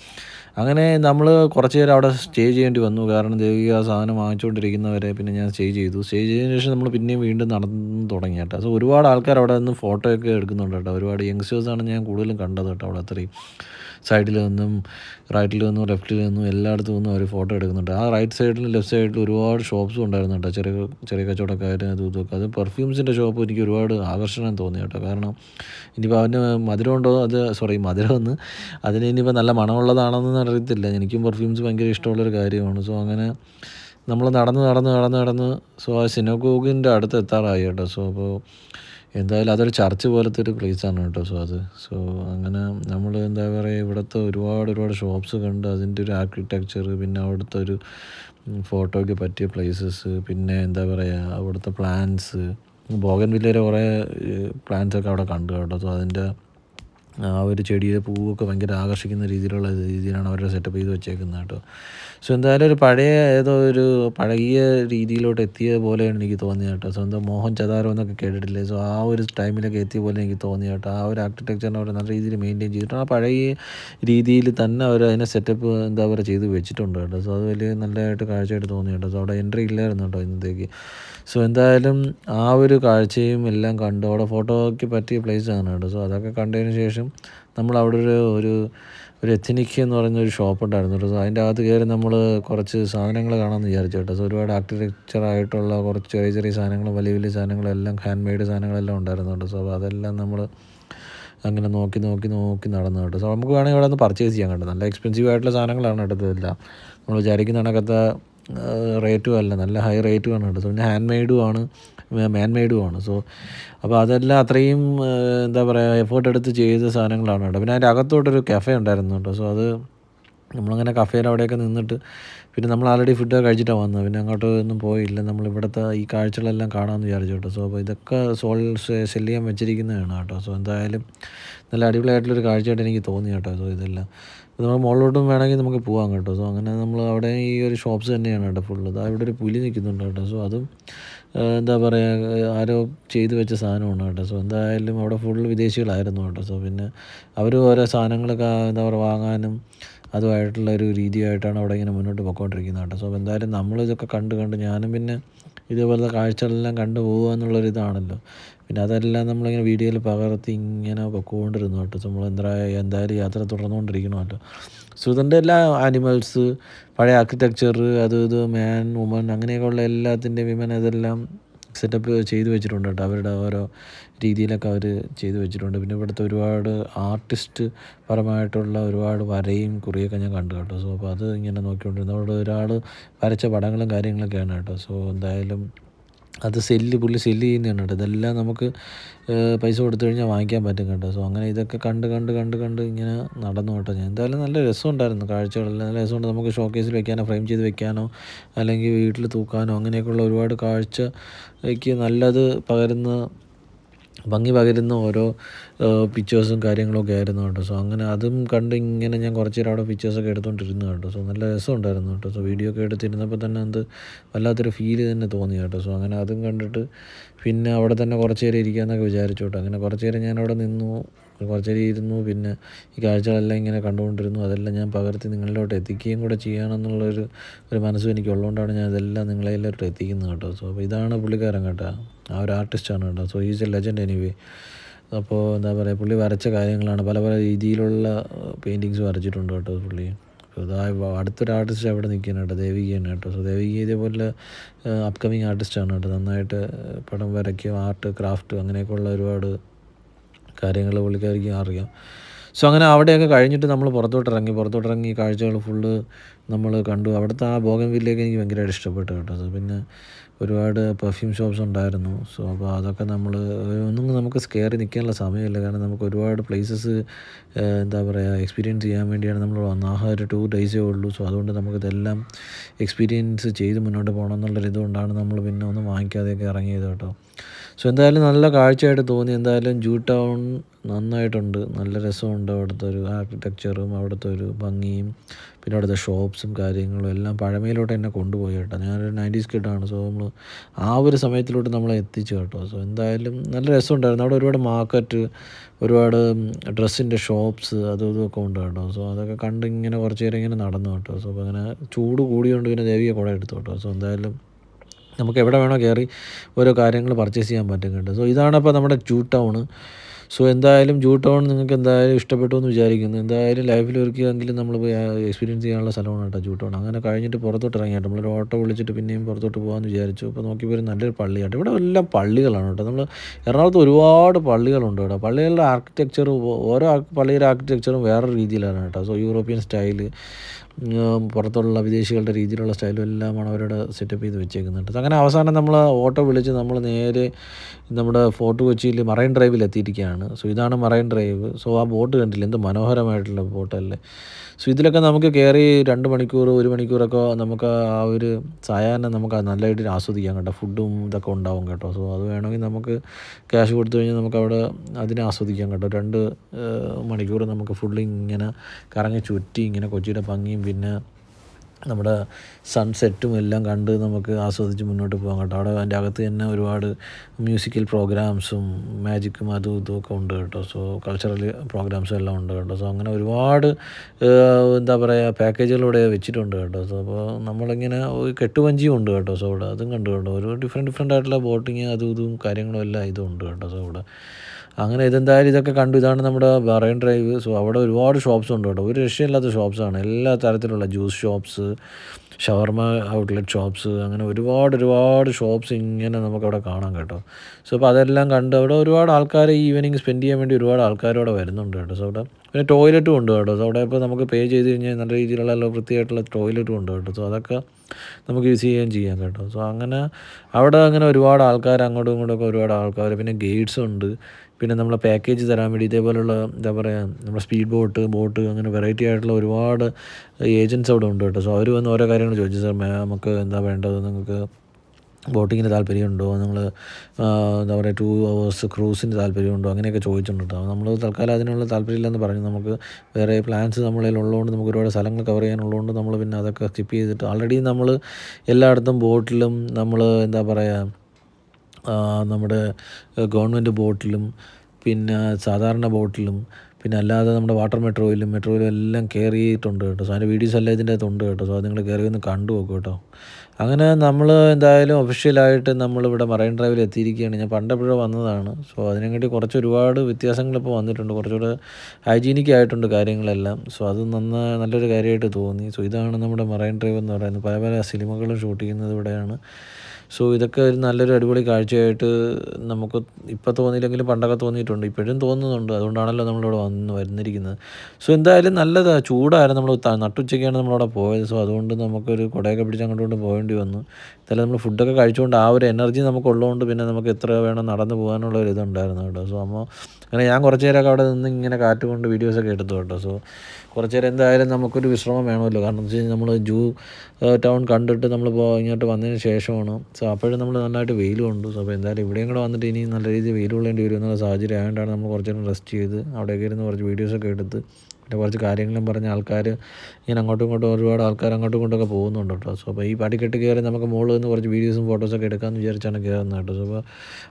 അങ്ങനെ നമ്മൾ കുറച്ച് നേരം അവിടെ സ്റ്റേ ചെയ്യേണ്ടി വന്നു. കാരണം ദേവിക ആ സാധനം വാങ്ങിച്ചുകൊണ്ടിരിക്കുന്നവരെ പിന്നെ ഞാൻ സ്റ്റേ ചെയ്തു. സ്റ്റേ ചെയ്തതിന് ശേഷം നമ്മൾ പിന്നെയും വീണ്ടും നടന്നു തുടങ്ങി കേട്ടോ. സോ ഒരുപാട് ആൾക്കാർ അവിടെ നിന്ന് ഫോട്ടോയൊക്കെ എടുക്കുന്നുണ്ട് കേട്ടോ. ഒരുപാട് യങ്സ്റ്റേഴ്സാണ് ഞാൻ കൂടുതലും കണ്ടത് കേട്ടോ അവിടെ അത്രയും. സൈഡിൽ നിന്നും റൈറ്റിൽ നിന്നും ലെഫ്റ്റിൽ നിന്നും എല്ലായിടത്തു നിന്നും അവർ ഫോട്ടോ എടുക്കുന്നുണ്ട്. ആ റൈറ്റ് സൈഡിലും ലെഫ്റ്റ് സൈഡിലും ഒരുപാട് ഷോപ്സും ഉണ്ടായിരുന്നു ചെറിയ ചെറിയ കച്ചവടക്കാർ അതും ഇതൊക്കെ അത് പെർഫ്യൂംസിന്റെ ഷോപ്പ് എനിക്ക് ഒരുപാട് ആകർഷണം തോന്നി കേട്ടോ. കാരണം ഇനിയിപ്പോൾ അവന് മധുരമുണ്ടോ അത് സോറി മധുരം ഒന്ന്. അതിന് ഇനിയിപ്പോൾ നല്ല മണമുള്ളതാണെന്ന് അറിയത്തില്ല. എനിക്കും പെർഫ്യൂംസ് ഭയങ്കര ഇഷ്ടമുള്ളൊരു കാര്യമാണ്. സോ അങ്ങനെ നമ്മൾ നടന്ന് നടന്ന് നടന്ന് നടന്ന് സോ ആ സിനഗോഗിന്റെ അടുത്ത് എത്താറായി കേട്ടോ. സോ അപ്പോൾ എന്തായാലും അതൊരു ചർച്ച് പോലത്തെ ഒരു പ്ലേസാണ് കേട്ടോ സോ അത്. സോ അങ്ങനെ നമ്മൾ എന്താ പറയുക ഇവിടുത്തെ ഒരുപാട് ഒരുപാട് ഷോപ്സ് കണ്ട് അതിന്റെ ഒരു ആർക്കിടെക്ചർ പിന്നെ അവിടുത്തെ ഒരു ഫോട്ടോയ്ക്ക് പറ്റിയ പ്ലേസസ് പിന്നെ എന്താ പറയുക അവിടുത്തെ പ്ലാൻസ് ബോഗൻ വില്ലയിലെ കുറേ പ്ലാന്റ്സ് ഒക്കെ അവിടെ കണ്ടു കേട്ടോ. സോ അതിന്റെ ആ ഒരു ചെടിയുടെ പൂവൊക്കെ ഭയങ്കര ആകർഷിക്കുന്ന രീതിയിലുള്ള രീതിയിലാണ് അവരുടെ സെറ്റപ്പ് ചെയ്ത് വെച്ചേക്കുന്നത് കേട്ടോ. സോ എന്തായാലും ഒരു പഴയ ഏതോ ഒരു പഴകിയ രീതിയിലോട്ട് എത്തിയ പോലെയാണ് എനിക്ക് തോന്നിയത് കേട്ടോ. സോ എന്താ മോഹൻ ചതാരോ എന്നൊക്കെ കേട്ടിട്ടില്ലേ? സോ ആ ഒരു ടൈമിലൊക്കെ എത്തിയ പോലെ എനിക്ക് തോന്നി കേട്ടോ. ആ ഒരു ആർക്കിടെക്ചറിനെ അവർ നല്ല രീതിയിൽ മെയിന്റെയിൻ ചെയ്തിട്ടുണ്ട്. ആ പഴയ രീതിയിൽ തന്നെ അവർ അതിനെ സെറ്റപ്പ് എന്താ പറയുക ചെയ്ത് വെച്ചിട്ടുണ്ട് കേട്ടോ. സോ അത് വലിയ നല്ലതായിട്ട് കാഴ്ചയായിട്ട് തോന്നി കേട്ടോ. സോ അവിടെ എൻട്രി ഇല്ലായിരുന്നു കേട്ടോ ഇന്നത്തേക്ക്. സോ എന്തായാലും ആ ഒരു കാഴ്ചയും എല്ലാം കണ്ടു. അവിടെ ഫോട്ടോയ്ക്ക് പറ്റിയ പ്ലേസ് ആണ് കേട്ടോ. സോ അതൊക്കെ കണ്ടതിന് ശേഷം നമ്മൾ അവിടെ ഒരു ഒരു ഒരു എഥനിക്ക് എന്ന് പറയുന്ന ഒരു ഷോപ്പ് ഉണ്ടായിരുന്നു കേട്ടോ. അതിന്റെ അകത്ത് കയറി നമ്മൾ കുറച്ച് സാധനങ്ങൾ കാണാമെന്ന് വിചാരിച്ചു കേട്ടോ. ഒരുപാട് ആർക്കിടെക്ചർ ആയിട്ടുള്ള കുറച്ച് ചെറിയ ചെറിയ സാധനങ്ങളും വലിയ വലിയ സാധനങ്ങളെല്ലാം ഹാൻഡ് മെയ്ഡ് സാധനങ്ങളെല്ലാം ഉണ്ടായിരുന്നു കേട്ടോ. സോ അതെല്ലാം നമ്മൾ അങ്ങനെ നോക്കി നോക്കി നോക്കി നടന്നു കേട്ടോ. സോ നമുക്ക് വേണമെങ്കിൽ ഇവിടെ നിന്ന് പർച്ചേസ് ചെയ്യാൻ കേട്ടോ. നല്ല എക്സ്പെൻസീവ് ആയിട്ടുള്ള സാധനങ്ങളാണ് കേട്ടോ ഇതെല്ലാം. നമ്മൾ വിചാരിക്കുന്ന കണക്കത്തെ റേറ്റും അല്ല. നല്ല ഹൈ റേറ്റുമാണ് കേട്ടോ. പിന്നെ ഹാൻഡ് മെയ്ഡും ആണ്. മാൻ മെയ്ഡും ആണ് സോ അപ്പോൾ അതെല്ലാം അത്രയും എന്താ പറയുക എഫേർട്ട് എടുത്ത് ചെയ്ത സാധനങ്ങളാണ് കേട്ടോ. പിന്നെ അതിന്റെ അകത്തോട്ടൊരു കഫേ ഉണ്ടായിരുന്നു കേട്ടോ. സോ അത് നമ്മളങ്ങനെ കഫേയിൽ അവിടെയൊക്കെ നിന്നിട്ട് പിന്നെ നമ്മൾ ആൾറെഡി ഫുഡ് കഴിച്ചിട്ടാണ് വന്നത്. പിന്നെ അങ്ങോട്ട് ഒന്നും പോയില്ല. നമ്മൾ ഇവിടുത്തെ ഈ കാഴ്ചകളെല്ലാം കാണാമെന്ന് വിചാരിച്ചു കേട്ടോ. സോ അപ്പോൾ ഇതൊക്കെ സോൾ സെൽ ചെയ്യാൻ വെച്ചിരിക്കുന്നതാണ് കേട്ടോ. സോ എന്തായാലും നല്ല അടിപൊളിയായിട്ടുള്ളൊരു കാഴ്ചയായിട്ട് എനിക്ക് തോന്നി കേട്ടോ. സോ ഇതെല്ലാം. അപ്പോൾ നമ്മൾ മുകളിലോട്ടും വേണമെങ്കിൽ നമുക്ക് പോകാം കേട്ടോ. സോ അങ്ങനെ നമ്മൾ അവിടെ ഈ ഒരു ഷോപ്സ് തന്നെയാണ് കേട്ടോ ഫുള്ള് അത് ഇവിടെ ഒരു പുലി നിൽക്കുന്നുണ്ട് കേട്ടോ. സോ അതും എന്താ പറയുക ആരോ ചെയ്തു വെച്ച സാധനമാണ് കേട്ടോ. സോ എന്തായാലും അവിടെ ഫുൾ വിദേശികളായിരുന്നു കേട്ടോ. സോ പിന്നെ അവർ ഓരോ സാധനങ്ങളൊക്കെ എന്താ പറയുക വാങ്ങാനും അതുമായിട്ടുള്ള ഒരു രീതിയായിട്ടാണ് അവിടെ ഇങ്ങനെ മുന്നോട്ട് പോയിക്കൊണ്ടിരിക്കുന്നത് കേട്ടോ. സോ എന്തായാലും നമ്മളിതൊക്കെ കണ്ട് കണ്ട് ഞാനും പിന്നെ ഇതേപോലത്തെ കാഴ്ചകളെല്ലാം കണ്ടു പോകുക എന്നുള്ളൊരിതാണല്ലോ പിന്നെ അതെല്ലാം നമ്മളിങ്ങനെ വീഡിയോയിൽ പകർത്തി ഇങ്ങനെ പൊക്കോണ്ടിരുന്നു കേട്ടോ. സോ നമ്മൾ എന്താ എന്തായാലും യാത്ര തുടർന്നുകൊണ്ടിരിക്കണമല്ലോ. സോ ഇതിന്റെ എല്ലാ ആനിമൽസ് പഴയ ആർക്കിടെക്ചർ അത് ഇത് മാൻ വുമൻ അങ്ങനെയൊക്കെയുള്ള എല്ലാത്തിന്റെ വിമൻ ഇതെല്ലാം സെറ്റപ്പ് ചെയ്ത് വെച്ചിട്ടുണ്ട് കേട്ടോ. അവരുടെ ഓരോ രീതിയിലൊക്കെ അവർ ചെയ്ത് വെച്ചിട്ടുണ്ട്. പിന്നെ ഇവിടുത്തെ ഒരുപാട് ആർട്ടിസ്റ്റ് പരമായിട്ടുള്ള ഒരുപാട് വരയും കുറിയൊക്കെ ഞാൻ കണ്ടു കേട്ടോ. സോ അപ്പോൾ അത് ഇങ്ങനെ നോക്കിക്കൊണ്ടിരുന്നു. അവിടെ ഒരാൾ വരച്ച പടങ്ങളും കാര്യങ്ങളൊക്കെയാണ് കേട്ടോ. സോ എന്തായാലും അത് സെല്ല് പുള്ളി സെല്ല് ചെയ്യുന്നതാണ് കേട്ടോ. ഇതെല്ലാം നമുക്ക് പൈസ കൊടുത്തു കഴിഞ്ഞാൽ വാങ്ങിക്കാൻ പറ്റും കേട്ടോ. സോ അങ്ങനെ ഇതൊക്കെ കണ്ട് കണ്ട് കണ്ട് കണ്ട് ഇങ്ങനെ നടന്നു കേട്ടോ. ഞാൻ എന്തായാലും നല്ല രസമുണ്ടായിരുന്നു കാഴ്ചകളെല്ലാം നല്ല രസമുണ്ട് നമുക്ക് ഷോക്കേസിൽ വെക്കാനോ ഫ്രെയിം ചെയ്ത് വെക്കാനോ അല്ലെങ്കിൽ വീട്ടിൽ തൂക്കാനോ അങ്ങനെയൊക്കെയുള്ള ഒരുപാട് കാഴ്ചയ്ക്ക് നല്ലത് പകരുന്ന ഭംഗി പകരുന്ന ഓരോ പിക്ചേഴ്സും കാര്യങ്ങളൊക്കെ ആയിരുന്നു കേട്ടോ. സോ അങ്ങനെ അതും കണ്ട് ഇങ്ങനെ ഞാൻ കുറച്ച് നേരം അവിടെ പിക്ചേഴ്സൊക്കെ എടുത്തുകൊണ്ടിരുന്നു കേട്ടോ. സോ നല്ല രസമുണ്ടായിരുന്നു കേട്ടോ. സോ വീഡിയോ ഒക്കെ എടുത്തിരുന്നപ്പോൾ തന്നെ അത് വല്ലാത്തൊരു ഫീൽ തന്നെ തോന്നി കേട്ടോ. സോ അങ്ങനെ അതും കണ്ടിട്ട് പിന്നെ അവിടെ തന്നെ കുറച്ച് നേരം ഇരിക്കാമെന്നൊക്കെ വിചാരിച്ചു കേട്ടോ. അങ്ങനെ കുറച്ച് നേരം ഞാൻ അവിടെ നിന്നു. കുറച്ച് നേരം ഇരുന്നു പിന്നെ ഈ കാഴ്ചകളെല്ലാം ഇങ്ങനെ കണ്ടുകൊണ്ടിരുന്നു. അതെല്ലാം ഞാൻ പകർത്തി നിങ്ങളിലോട്ട് എത്തിക്കുകയും കൂടെ ചെയ്യണമെന്നുള്ളൊരു ഒരു മനസ്സും എനിക്ക് ഉള്ളതുകൊണ്ടാണ് ഞാൻ ഇതെല്ലാം നിങ്ങളെ എല്ലാവരും എത്തിക്കുന്നത് കേട്ടോ. സോ അപ്പോൾ ഇതാണ് പുള്ളിക്കാരൻ കേട്ടോ. ആ ഒരു ആർട്ടിസ്റ്റാണ് കേട്ടോ. So is a legend anyway അപ്പോൾ എന്താ പറയുക പുള്ളി വരച്ച കാര്യങ്ങളാണ്. പല പല രീതിയിലുള്ള പെയിന്റിങ്സ് വരച്ചിട്ടുണ്ട് കേട്ടോ പുള്ളി. അടുത്തൊരു ആർട്ടിസ്റ്റ് അവിടെ നിൽക്കുകയാണ് കേട്ടോ. ദേവികയാണ് കേട്ടോ. സോ ദേവിക ഇതേപോലെ അപ്കമിങ് ആർട്ടിസ്റ്റാണ് കേട്ടോ. നന്നായിട്ട് പടം വരയ്ക്കും ആർട്ട് ക്രാഫ്റ്റ് അങ്ങനെയൊക്കെയുള്ള ഒരുപാട് കാര്യങ്ങൾ പുള്ളിക്കാരിക്കും അറിയാം. സോ അങ്ങനെ അവിടെയൊക്കെ കഴിഞ്ഞിട്ട് നമ്മൾ പുറത്തോട്ട് ഇറങ്ങി പുറത്തോട്ട് ഇറങ്ങി കാഴ്ചകൾ ഫുള്ള് നമ്മൾ കണ്ടു. അവിടുത്തെ ആ ബോഗൻ വില്ലയൊക്കെ എനിക്ക് ഭയങ്കരമായിട്ട് ഇഷ്ടപ്പെട്ടു കേട്ടോ. അത് പിന്നെ ഒരുപാട് പെർഫ്യൂം ഷോപ്സ് ഉണ്ടായിരുന്നു. സോ അപ്പോൾ അതൊക്കെ നമ്മൾ ഒന്നും നമുക്ക് സ്കെയറി നിൽക്കാനുള്ള സമയമില്ല. കാരണം നമുക്ക് ഒരുപാട് പ്ലേസസ് എന്താ പറയുക എക്സ്പീരിയൻസ് ചെയ്യാൻ വേണ്ടിയാണ് നമ്മൾ വന്നത്. ആ ഒരു ടു ഡേയ്സേ ഉള്ളൂ. സോ അതുകൊണ്ട് നമുക്കിതെല്ലാം എക്സ്പീരിയൻസ് ചെയ്ത് മുന്നോട്ട് പോകണം എന്നുള്ളൊരു ഇതുകൊണ്ടാണ് നമ്മൾ പിന്നെ ഒന്നും വാങ്ങിക്കാതെയൊക്കെ ഇറങ്ങിയത് കേട്ടോ. സോ എന്തായാലും നല്ല കാഴ്ചയായിട്ട് തോന്നി. എന്തായാലും ജൂ ടൗൺ നന്നായിട്ടുണ്ട്. നല്ല രസമുണ്ട് അവിടുത്തെ ഒരു ആർക്കിടെക്ചറും അവിടുത്തെ ഒരു ഭംഗിയും പിന്നെ അവിടുത്തെ ഷോപ്സും കാര്യങ്ങളും എല്ലാം പഴമയിലോട്ട് എന്നെ കൊണ്ടുപോയി കേട്ടോ. ഞാനൊരു നയന്റീസ് കിട്ടാണ് സോ നമ്മൾ ആ ഒരു സമയത്തിലോട്ട് നമ്മളെ എത്തിച്ചു കേട്ടോ. സോ എന്തായാലും നല്ല രസമുണ്ടായിരുന്നു. അവിടെ ഒരുപാട് മാർക്കറ്റ് ഒരുപാട് ഡ്രസ്സിന്റെ ഷോപ്സ് അതും ഇതൊക്കെ ഉണ്ട് കേട്ടോ. സോ അതൊക്കെ കണ്ട് ഇങ്ങനെ കുറച്ച് നേരം ഇങ്ങനെ നടന്നു കേട്ടോ. സോ അങ്ങനെ ചൂട് കൂടിയോണ്ട് പിന്നെ ദേവിയെ കുട എടുത്തു കേട്ടോ. സോ എന്തായാലും നമുക്ക് എവിടെ വേണോ കയറി ഓരോ കാര്യങ്ങൾ പർച്ചേസ് ചെയ്യാൻ പറ്റുന്നുണ്ട് സോ ഇതാണ് അപ്പോൾ നമ്മുടെ ജൂ ടൗണ് സോ എന്തായാലും ജൂ ടൗൺ നിങ്ങൾക്ക് എന്തായാലും ഇഷ്ടപ്പെട്ടു എന്ന് വിചാരിക്കുന്നു. എന്തായാലും ലൈഫിൽ ഒരുക്കുകയെങ്കിലും നമ്മൾ എക്സ്പീരിയൻസ് ചെയ്യാനുള്ള സ്ഥലമാണ് കേട്ടോ ജൂ ടൗൺ അങ്ങനെ കഴിഞ്ഞിട്ട് പുറത്തോട്ട് ഇറങ്ങിയിട്ട് നമ്മളൊരു ഓട്ടോ വിളിച്ചിട്ട് പിന്നെയും പുറത്തോട്ട് പോകാമെന്ന് വിചാരിച്ചു. അപ്പോൾ നോക്കിയപ്പോൾ നല്ലൊരു പള്ളിയായിട്ട് ഇവിടെ എല്ലാം പള്ളികളാണ് കേട്ടോ. നമ്മൾ എറണാകുളത്ത് ഒരുപാട് പള്ളികളുണ്ട് കേട്ടോ. പള്ളികളുടെ ആർക്കിടെക്ചർ ഓരോ പള്ളിയുടെ ആർക്കിടെക്ചറും വേറെ രീതിയിലാണ് കേട്ടോ. സോ യൂറോപ്യൻ സ്റ്റൈൽ പുറത്തുള്ള വിദേശികളുടെ രീതിയിലുള്ള സ്റ്റൈലും എല്ലാമാണ് അവരുടെ സെറ്റപ്പ് ചെയ്ത് വെച്ചേക്കുന്നുണ്ട്. അങ്ങനെ അവസാനം നമ്മൾ ഓട്ടോ വിളിച്ച് നമ്മൾ നേരെ നമ്മുടെ ഫോർട്ട് കൊച്ചിയിൽ മറൈൻ ഡ്രൈവിൽ എത്തിയിരിക്കുകയാണ്. സോ ഇതാണ് മറൈൻ ഡ്രൈവ് സോ ആ ബോട്ട് കണ്ടില്ല? എന്ത് മനോഹരമായിട്ടുള്ള ബോട്ടല്ലേ? സോ ഇതിലൊക്കെ നമുക്ക് കയറി രണ്ട് മണിക്കൂർ ഒരു മണിക്കൂറൊക്കെ നമുക്ക് ആ ഒരു സായാഹ്നം നമുക്ക് നല്ലതായിട്ട് ആസ്വദിക്കാം കേട്ടോ. ഫുഡും ഇതൊക്കെ ഉണ്ടാവും കേട്ടോ. സോ അത് വേണമെങ്കിൽ നമുക്ക് ക്യാഷ് കൊടുത്തു കഴിഞ്ഞാൽ നമുക്ക് അവിടെ അതിനെ ആസ്വദിക്കാം കേട്ടോ. രണ്ട് മണിക്കൂർ നമുക്ക് ഫുള്ളി കറങ്ങി ചുറ്റി ഇങ്ങനെ കൊച്ചിയുടെ ഭംഗിയും പിന്നെ നമ്മുടെ സൺസെറ്റും എല്ലാം കണ്ട് നമുക്ക് ആസ്വദിച്ച് മുന്നോട്ട് പോകാം കേട്ടോ. അവിടെ അതിന്റെ അകത്ത് തന്നെ ഒരുപാട് മ്യൂസിക്കൽ പ്രോഗ്രാംസും മാജിക്കും അതും ഇതും ഒക്കെ ഉണ്ട് കേട്ടോ. സോ കൾച്ചറൽ പ്രോഗ്രാംസും എല്ലാം ഉണ്ട് കേട്ടോ. സോ അങ്ങനെ ഒരുപാട് എന്താ പറയുക പാക്കേജുകൾ ഇവിടെ വെച്ചിട്ടുണ്ട് കേട്ടോ. സോ അപ്പോൾ നമ്മളിങ്ങനെ കെട്ടുവഞ്ചിയും ഉണ്ട് കേട്ടോ സോ ഇവിടെ. അതും കണ്ടു കേട്ടോ. ഒരു ഡിഫറെന്റ് ഡിഫറെന്റ് ആയിട്ടുള്ള ബോട്ടിങ് അതും ഇതും കാര്യങ്ങളും എല്ലാം ഇതും ഉണ്ട് കേട്ടോ സോ ഇവിടെ. അങ്ങനെ ഇതെന്തായാലും ഇതൊക്കെ കണ്ടു. ഇതാണ് നമ്മുടെ മറൈൻ ഡ്രൈവ് സോ അവിടെ ഒരുപാട് ഷോപ്സ് ഉണ്ട് കേട്ടോ. ഒരു രക്ഷയില്ലാത്ത ഷോപ്സാണ് എല്ലാ തരത്തിലുള്ള juice shops shawarma outlet shops അങ്ങനെ ഒരുപാട് ഒരുപാട് ഷോപ്സ് ഇങ്ങനെ നമുക്കവിടെ കാണാം കേട്ടോ. സോ അപ്പോൾ അതെല്ലാം കണ്ട് അവിടെ ഒരുപാട് ആൾക്കാർ ഈ ഈവനിങ് സ്പെൻഡ് ചെയ്യാൻ വേണ്ടി ഒരുപാട് ആൾക്കാർ അവിടെ വരുന്നുണ്ട് കേട്ടോ. സോ അവിടെ പിന്നെ ടോയ്ലറ്റും ഉണ്ട് കേട്ടോ. സോ അവിടെ ഇപ്പോൾ നമുക്ക് പേ ചെയ്ത് കഴിഞ്ഞാൽ നല്ല രീതിയിലുള്ള നല്ല വൃത്തിയായിട്ടുള്ള ടോയ്ലറ്റും ഉണ്ട് കേട്ടോ. സോ അതൊക്കെ നമുക്ക് യൂസ് ചെയ്യുകയും ചെയ്യാം കേട്ടോ. സോ അങ്ങനെ അവിടെ അങ്ങനെ ഒരുപാട് ആൾക്കാർ അങ്ങോട്ടും ഇങ്ങോട്ടും ഒക്കെ ഒരുപാട് ആൾക്കാർ പിന്നെ ഗേറ്റ്സ് ഉണ്ട്. പിന്നെ നമ്മൾ പാക്കേജ് തരാൻ വേണ്ടി ഇതേപോലുള്ള എന്താ പറയുക നമ്മുടെ സ്പീഡ് ബോട്ട് ബോട്ട് അങ്ങനെ വെറൈറ്റി ആയിട്ടുള്ള ഒരുപാട് ഏജൻസ് അവിടെ ഉണ്ട് കേട്ടോ. സോ അവർ വന്ന് ഓരോ കാര്യങ്ങൾ ചോദിച്ചു. സാർ നമുക്ക് എന്താ വേണ്ടത്? നിങ്ങൾക്ക് ബോട്ടിങ്ങിന് താല്പര്യമുണ്ടോ? നിങ്ങൾ എന്താ പറയുക ടു അവേഴ്സ് ക്രൂസിന് താല്പര്യമുണ്ടോ? അങ്ങനെയൊക്കെ ചോദിച്ചിട്ടുണ്ട് കേട്ടോ. നമ്മൾ തൽക്കാലം അതിനുള്ള താല്പര്യമില്ലെന്ന് പറഞ്ഞു. നമുക്ക് വേറെ പ്ലാൻസ് നമ്മളിൽ ഉള്ളതുകൊണ്ട് നമുക്ക് ഒരുപാട് സ്ഥലങ്ങൾ കവർ ചെയ്യാനുള്ളതുകൊണ്ട് നമ്മൾ പിന്നെ അതൊക്കെ സ്കിപ്പ് ചെയ്തിട്ട് ആൾറെഡി നമ്മൾ എല്ലായിടത്തും ബോട്ടിലും നമ്മൾ എന്താ പറയുക നമ്മുടെ ഗവൺമെന്റ് ബോട്ടിലും പിന്നെ സാധാരണ ബോട്ടിലും പിന്നെ അല്ലാതെ നമ്മുടെ വാട്ടർ മെട്രോയിലും മെട്രോയിലും എല്ലാം കയറിയിട്ടുണ്ട് കേട്ടോ. സോ വീഡിയോസ് എല്ലാം ഇതിന്റെ അകത്തുണ്ട് കേട്ടോ. സോ അത് നിങ്ങൾ കയറി ഒന്ന് കണ്ടു നോക്കും കേട്ടോ. അങ്ങനെ നമ്മൾ എന്തായാലും ഒഫീഷ്യലായിട്ട് നമ്മളിവിടെ മറൈൻ ഡ്രൈവിൽ എത്തിയിരിക്കുകയാണ്. ഞാൻ പണ്ടെപ്പോഴോ വന്നതാണ്. സോ അതിനെക്കാട്ടി കുറച്ച് ഒരുപാട് വ്യത്യാസങ്ങൾ ഇപ്പോൾ വന്നിട്ടുണ്ട്. കുറച്ചുകൂടെ ഹൈജീനിക് ആയിട്ടുണ്ട് കാര്യങ്ങളെല്ലാം. സോ അത് നന്ന നല്ലൊരു കാര്യമായിട്ട് തോന്നി. സോ ഇതാണ് നമ്മുടെ മറൈൻ ഡ്രൈവ് എന്ന് പറയുന്നത്. പല പല സിനിമകളും ഷൂട്ട് ചെയ്യുന്നത് ഇവിടെയാണ്. സോ ഇതൊക്കെ ഒരു നല്ലൊരു അടിപൊളി കാഴ്ചയായിട്ട് നമുക്ക് ഇപ്പോൾ തോന്നിയില്ലെങ്കിലും പണ്ടൊക്കെ തോന്നിയിട്ടുണ്ട്. ഇപ്പോഴും തോന്നുന്നുണ്ട്. അതുകൊണ്ടാണല്ലോ നമ്മളിവിടെ വന്ന് വരുന്നിരിക്കുന്നത്. സോ എന്തായാലും നല്ലതാണ് ചൂടായിരുന്നു നമ്മൾ നട്ടുച്ചയ്ക്കാണ് നമ്മളവിടെ പോയത്. സോ അതുകൊണ്ട് നമുക്കൊരു കുടയൊക്കെ പിടിച്ച് അങ്ങോട്ടും കൊണ്ട് പോകേണ്ടി വന്നു. എന്തായാലും നമ്മൾ ഫുഡൊക്കെ കഴിച്ചുകൊണ്ട് ആ ഒരു എനർജി നമുക്കുള്ളതുകൊണ്ട് പിന്നെ നമുക്ക് എത്ര വേണം നടന്നു പോകാനുള്ള ഒരു ഇതുണ്ടായിരുന്നു കേട്ടോ. സോ അമ്മ അങ്ങനെ ഞാൻ കുറച്ച് നേരമൊക്കെ അവിടെ നിന്ന് ഇങ്ങനെ കാറ്റ് കൊണ്ട് വീഡിയോസൊക്കെ എടുത്തു കേട്ടോ. സോ കുറച്ച് നേരം എന്തായാലും നമുക്കൊരു വിശ്രമം വേണമല്ലോ. കാരണം എന്താ വെച്ച് കഴിഞ്ഞാൽ നമ്മൾ ജൂ ടൗൺ കണ്ടിട്ട് നമ്മൾ പോ ഇങ്ങോട്ട് വന്നതിന് ശേഷമാണ്. സോ അപ്പോഴും നമ്മൾ നന്നായിട്ട് വെയിലും ഉണ്ട് സോ അപ്പോൾ എന്തായാലും ഇവിടെയും കൂടെ വന്നിട്ട് ഇനി നല്ല രീതിയിൽ വെയിൽ കൊള്ളേണ്ടി വരും എന്നുള്ള സാഹചര്യം ആയതുകൊണ്ടാണ് നമ്മൾ കുറച്ച് നേരം റെസ്റ്റ് ചെയ്ത് അവിടെയൊക്കെ ഇരുന്ന് കുറച്ച് വീഡിയോസൊക്കെ എടുത്ത് പിന്നെ കുറച്ച് കാര്യങ്ങളും പറഞ്ഞ ആൾക്കാർ ഇങ്ങനെ അങ്ങോട്ടും ഇങ്ങോട്ടും ഒരുപാട് ആൾക്കാർ അങ്ങോട്ടും ഇങ്ങോട്ടൊക്കെ പോകുന്നുണ്ട് കേട്ടോ. സോ അപ്പോൾ ഈ പടിക്കെട്ട് കയറി നമുക്ക് മുകളിൽ നിന്ന് കുറച്ച് വീഡിയോസും ഫോട്ടോസൊക്കെ എടുക്കാമെന്ന് വിചാരിച്ചാണ് കയറുന്നത് കേട്ടോ. സോ അപ്പോൾ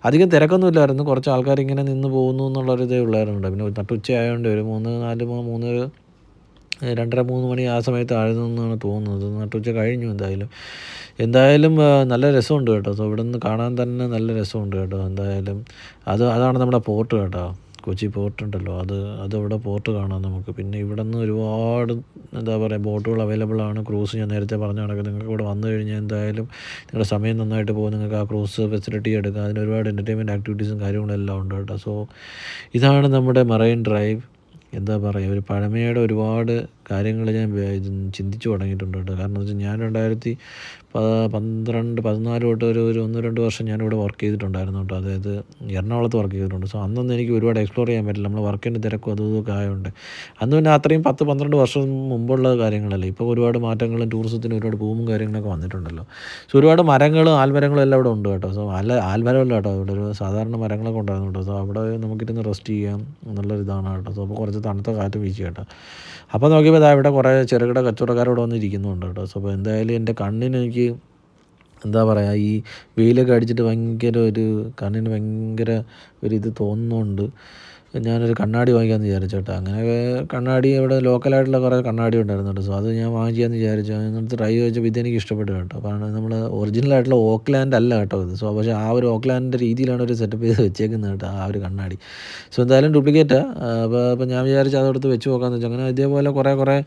അധികം തിരക്കൊന്നുമില്ലായിരുന്നു കുറച്ച് ആൾക്കാർ ഇങ്ങനെ നിന്ന് പോകുന്നു എന്നുള്ളൊരിതേ ഉള്ളായിരുന്നു പിന്നെ നട്ടുച്ച ആയതുകൊണ്ട് ഒരു മൂന്ന് നാല് മൂന്ന് രണ്ടര മൂന്ന് മണി ആ സമയത്ത് ആയിരുന്നു എന്നാണ് തോന്നുന്നത് നട്ടുച്ച കഴിഞ്ഞു എന്തായാലും. എന്തായാലും നല്ല രസമുണ്ട് കേട്ടോ. സോ ഇവിടെ നിന്ന് കാണാൻ തന്നെ നല്ല രസമുണ്ട് കേട്ടോ. എന്തായാലും അത് അതാണ് നമ്മുടെ പോർട്ട് കേട്ടോ. കൊച്ചി പോർട്ട് ഉണ്ടല്ലോ. അത് അത് ഇവിടെ പോർട്ട് കാണാം നമുക്ക്. പിന്നെ ഇവിടെ നിന്ന് ഒരുപാട് എന്താ പറയുക ബോട്ടുകൾ അവൈലബിൾ ആണ്. ക്രൂസ് ഞാൻ നേരത്തെ പറഞ്ഞ കണക്ക് നിങ്ങൾക്ക് ഇവിടെ വന്നു കഴിഞ്ഞാൽ എന്തായാലും നിങ്ങളുടെ സമയം നന്നായിട്ട് പോകും. നിങ്ങൾക്ക് ആ ക്രൂസ് ഫെസിലിറ്റി എടുക്കാം. അതിന് ഒരുപാട് എന്റർടൈൻമെന്റ് ആക്ടിവിറ്റീസും കാര്യങ്ങളും എല്ലാം ഉണ്ട് കേട്ടോ. സോ ഇതാണ് നമ്മുടെ മറൈൻ ഡ്രൈവ്. എന്താ പറയുക ഒരു പഴമയുടെ ഒരുപാട് കാര്യങ്ങൾ ഞാൻ ചിന്തിച്ചു തുടങ്ങിയിട്ടുണ്ട് കേട്ടോ. കാരണം എന്ന് വെച്ചാൽ ഞാൻ രണ്ടായിരത്തി പന്ത്രണ്ട് പതിനാല് തൊട്ട് ഒരു ഒരു ഒന്ന് രണ്ട് വർഷം ഞാനിവിടെ വർക്ക് ചെയ്തിട്ടുണ്ടായിരുന്നു കേട്ടോ. അതായത് എറണാകുളത്ത് വർക്ക് ചെയ്തിട്ടുണ്ട്. സോ അന്നൊന്നും എനിക്ക് ഒരുപാട് എക്സ്പ്ലോർ ചെയ്യാൻ പറ്റില്ല. നമ്മൾ വർക്കിന്റെ തിരക്കും അതും ഇതൊക്കെ ആയതുകൊണ്ട് അന്ന് പിന്നെ അത്രയും പത്ത് പന്ത്രണ്ട് വർഷം മുമ്പുള്ള കാര്യങ്ങളല്ലേ. ഇപ്പോൾ ഒരുപാട് മാറ്റങ്ങളും ടൂറിസത്തിന് ഒരുപാട് പൂവും കാര്യങ്ങളൊക്കെ വന്നിട്ടുണ്ടല്ലോ. സോ ഒരുപാട് മരങ്ങളും ആൽമരങ്ങളും എല്ലാം ഇവിടെ ഉണ്ട് കേട്ടോ. സോ അല്ല ആൽമരമല്ല കേട്ടോ. ഇവിടെ ഒരു സാധാരണ മരങ്ങളൊക്കെ ഉണ്ടായിരുന്നു കേട്ടോ. സോ അവിടെ നമുക്കിരുന്ന് റെസ്റ്റ് ചെയ്യാം. എന്നുള്ളൊരു ഇതാണ് കേട്ടോ. സോ അപ്പോൾ കുറച്ച് തണുത്ത കാറ്റ് വീശി കേട്ടോ. അപ്പോൾ നോക്കിയപ്പോൾ ഇതാ ഇവിടെ കുറേ ചെറുകിട കച്ചവടക്കാരോട് വന്നിരിക്കുന്നുണ്ട് കേട്ടോ. സോ അപ്പോൾ എന്തായാലും എന്റെ കണ്ണിന് എനിക്ക് എന്താ പറയുക ഈ വെയിലൊക്കെ അടിച്ചിട്ട് ഭയങ്കര ഒരു കണ്ണിന് ഭയങ്കര ഒരു ഇത് തോന്നുന്നുണ്ട്. ഞാനൊരു കണ്ണാടി വാങ്ങിക്കാമെന്ന് വിചാരിച്ചു കേട്ടോ. അങ്ങനെ കണ്ണാടി ഇവിടെ ലോക്കലായിട്ടുള്ള കുറേ കണ്ണാടി ഉണ്ടായിരുന്നു കേട്ടോ. സോ അത് ഞാൻ വാങ്ങിക്കാമെന്ന് വിചാരിച്ചു. അങ്ങനത്തെ ട്രൈ ചോദിച്ചപ്പോൾ ഇതെനിക്ക് ഇഷ്ടപ്പെട്ടു കേട്ടോ. കാരണം നമ്മൾ ഒറിജിനൽ ആയിട്ടുള്ള ഓക്ലാൻഡ് അല്ല കേട്ടോ ഇത്. സോ പക്ഷേ ആ ഒരു ഓക്ലാൻഡിന്റെ രീതിയിലാണ് ഒരു സെറ്റപ്പ് ചെയ്ത് വെച്ചേക്കുന്നത് കേട്ടോ ആ ഒരു കണ്ണാടി. സോ എന്തായാലും ഡ്യൂപ്ലിക്കേറ്റാണ് അപ്പോൾ അപ്പോൾ ഞാൻ വിചാരിച്ചു അതെടുത്ത് വെച്ച് നോക്കാമെന്ന് വെച്ചു. അങ്ങനെ ഇതേപോലെ കുറേ കുറേ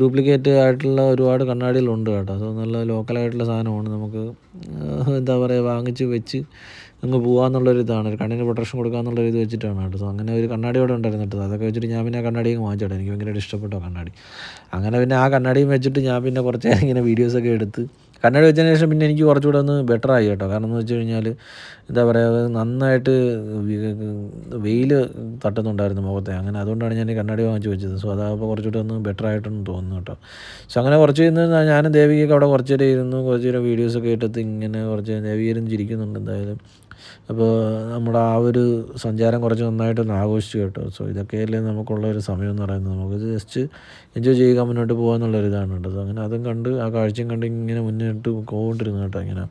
ഡ്യൂപ്ലിക്കേറ്റ് ആയിട്ടുള്ള ഒരുപാട് കണ്ണാടികളുണ്ട് കേട്ടോ. സോ നല്ല ലോക്കലായിട്ടുള്ള സാധനമാണ് നമുക്ക് എന്താ പറയുക വാങ്ങിച്ച് വെച്ച് അങ്ങ് പോകാമെന്നുള്ളൊരു ഇതാണ്. ഒരു കണ്ണിന് പ്രൊട്ടക്ഷൻ കൊടുക്കാമെന്നുള്ളൊരു ഇത് വെച്ചിട്ടാണ് കേട്ടോ. അങ്ങനെ ഒരു കണ്ണാടി അവിടെ ഉണ്ടായിരുന്നു കേട്ടോ. അതൊക്കെ വെച്ചിട്ട് ഞാൻ പിന്നെ ആ കണ്ണാടി വാങ്ങിച്ചോട്ടെ എനിക്ക് ഭയങ്കരമായിട്ട് ഇഷ്ടപ്പെട്ടു കണ്ണാടി. അങ്ങനെ പിന്നെ ആ കണ്ണാടിയും വെച്ചിട്ട് ഞാൻ പിന്നെ കുറച്ച് ഇങ്ങനെ വീഡിയോസൊക്കെ എടുത്ത് കണ്ണാടി വെച്ചതിന് ശേഷം പിന്നെ എനിക്ക് കുറച്ചുകൂടെ ഒന്ന് ബെറ്റർ ആയി കേട്ടോ. കാരണം എന്ന് വെച്ച് കഴിഞ്ഞാൽ എന്താ പറയുക നന്നായിട്ട് വെയിൽ തട്ടുന്നുണ്ടായിരുന്നു മുഖത്തെ. അങ്ങനെ അതുകൊണ്ടാണ് ഞാൻ കണ്ണാടി വാങ്ങിച്ച് വെച്ചത്. സോ അതാകുമ്പോൾ കുറച്ചുകൂടെ ഒന്ന് ബെറ്റർ ആയിട്ടൊന്ന് തോന്നുന്നു കേട്ടോ. സോ അങ്ങനെ കുറച്ച് ഇരുന്ന് ഞാനും ദേവികയൊക്കെ അവിടെ കുറച്ച് ഇരുന്നു. കുറച്ച് വീഡിയോസൊക്കെ എടുത്ത് ഇങ്ങനെ കുറച്ച് ദേവികരും ചിരിക്കുന്നുണ്ട് എന്തായാലും. അപ്പോൾ നമ്മുടെ ആ ഒരു സഞ്ചാരം കുറച്ച് നന്നായിട്ടൊന്ന് ആഘോഷിച്ചു കേട്ടോ. സോ ഇതൊക്കെയല്ലേ നമുക്കുള്ള ഒരു സമയം എന്ന് പറയുന്നത്. നമുക്ക് ജസ്റ്റ് എൻജോയ് ചെയ്യുക മുന്നോട്ട് പോകുക എന്നുള്ളൊരു ഇതാണ് കേട്ടോ. അങ്ങനെ അതും കണ്ട് ആ കാഴ്ചയും കണ്ട് ഇങ്ങനെ മുന്നോട്ട് പോകൊണ്ടിരുന്നു കേട്ടോ ഇങ്ങനെ.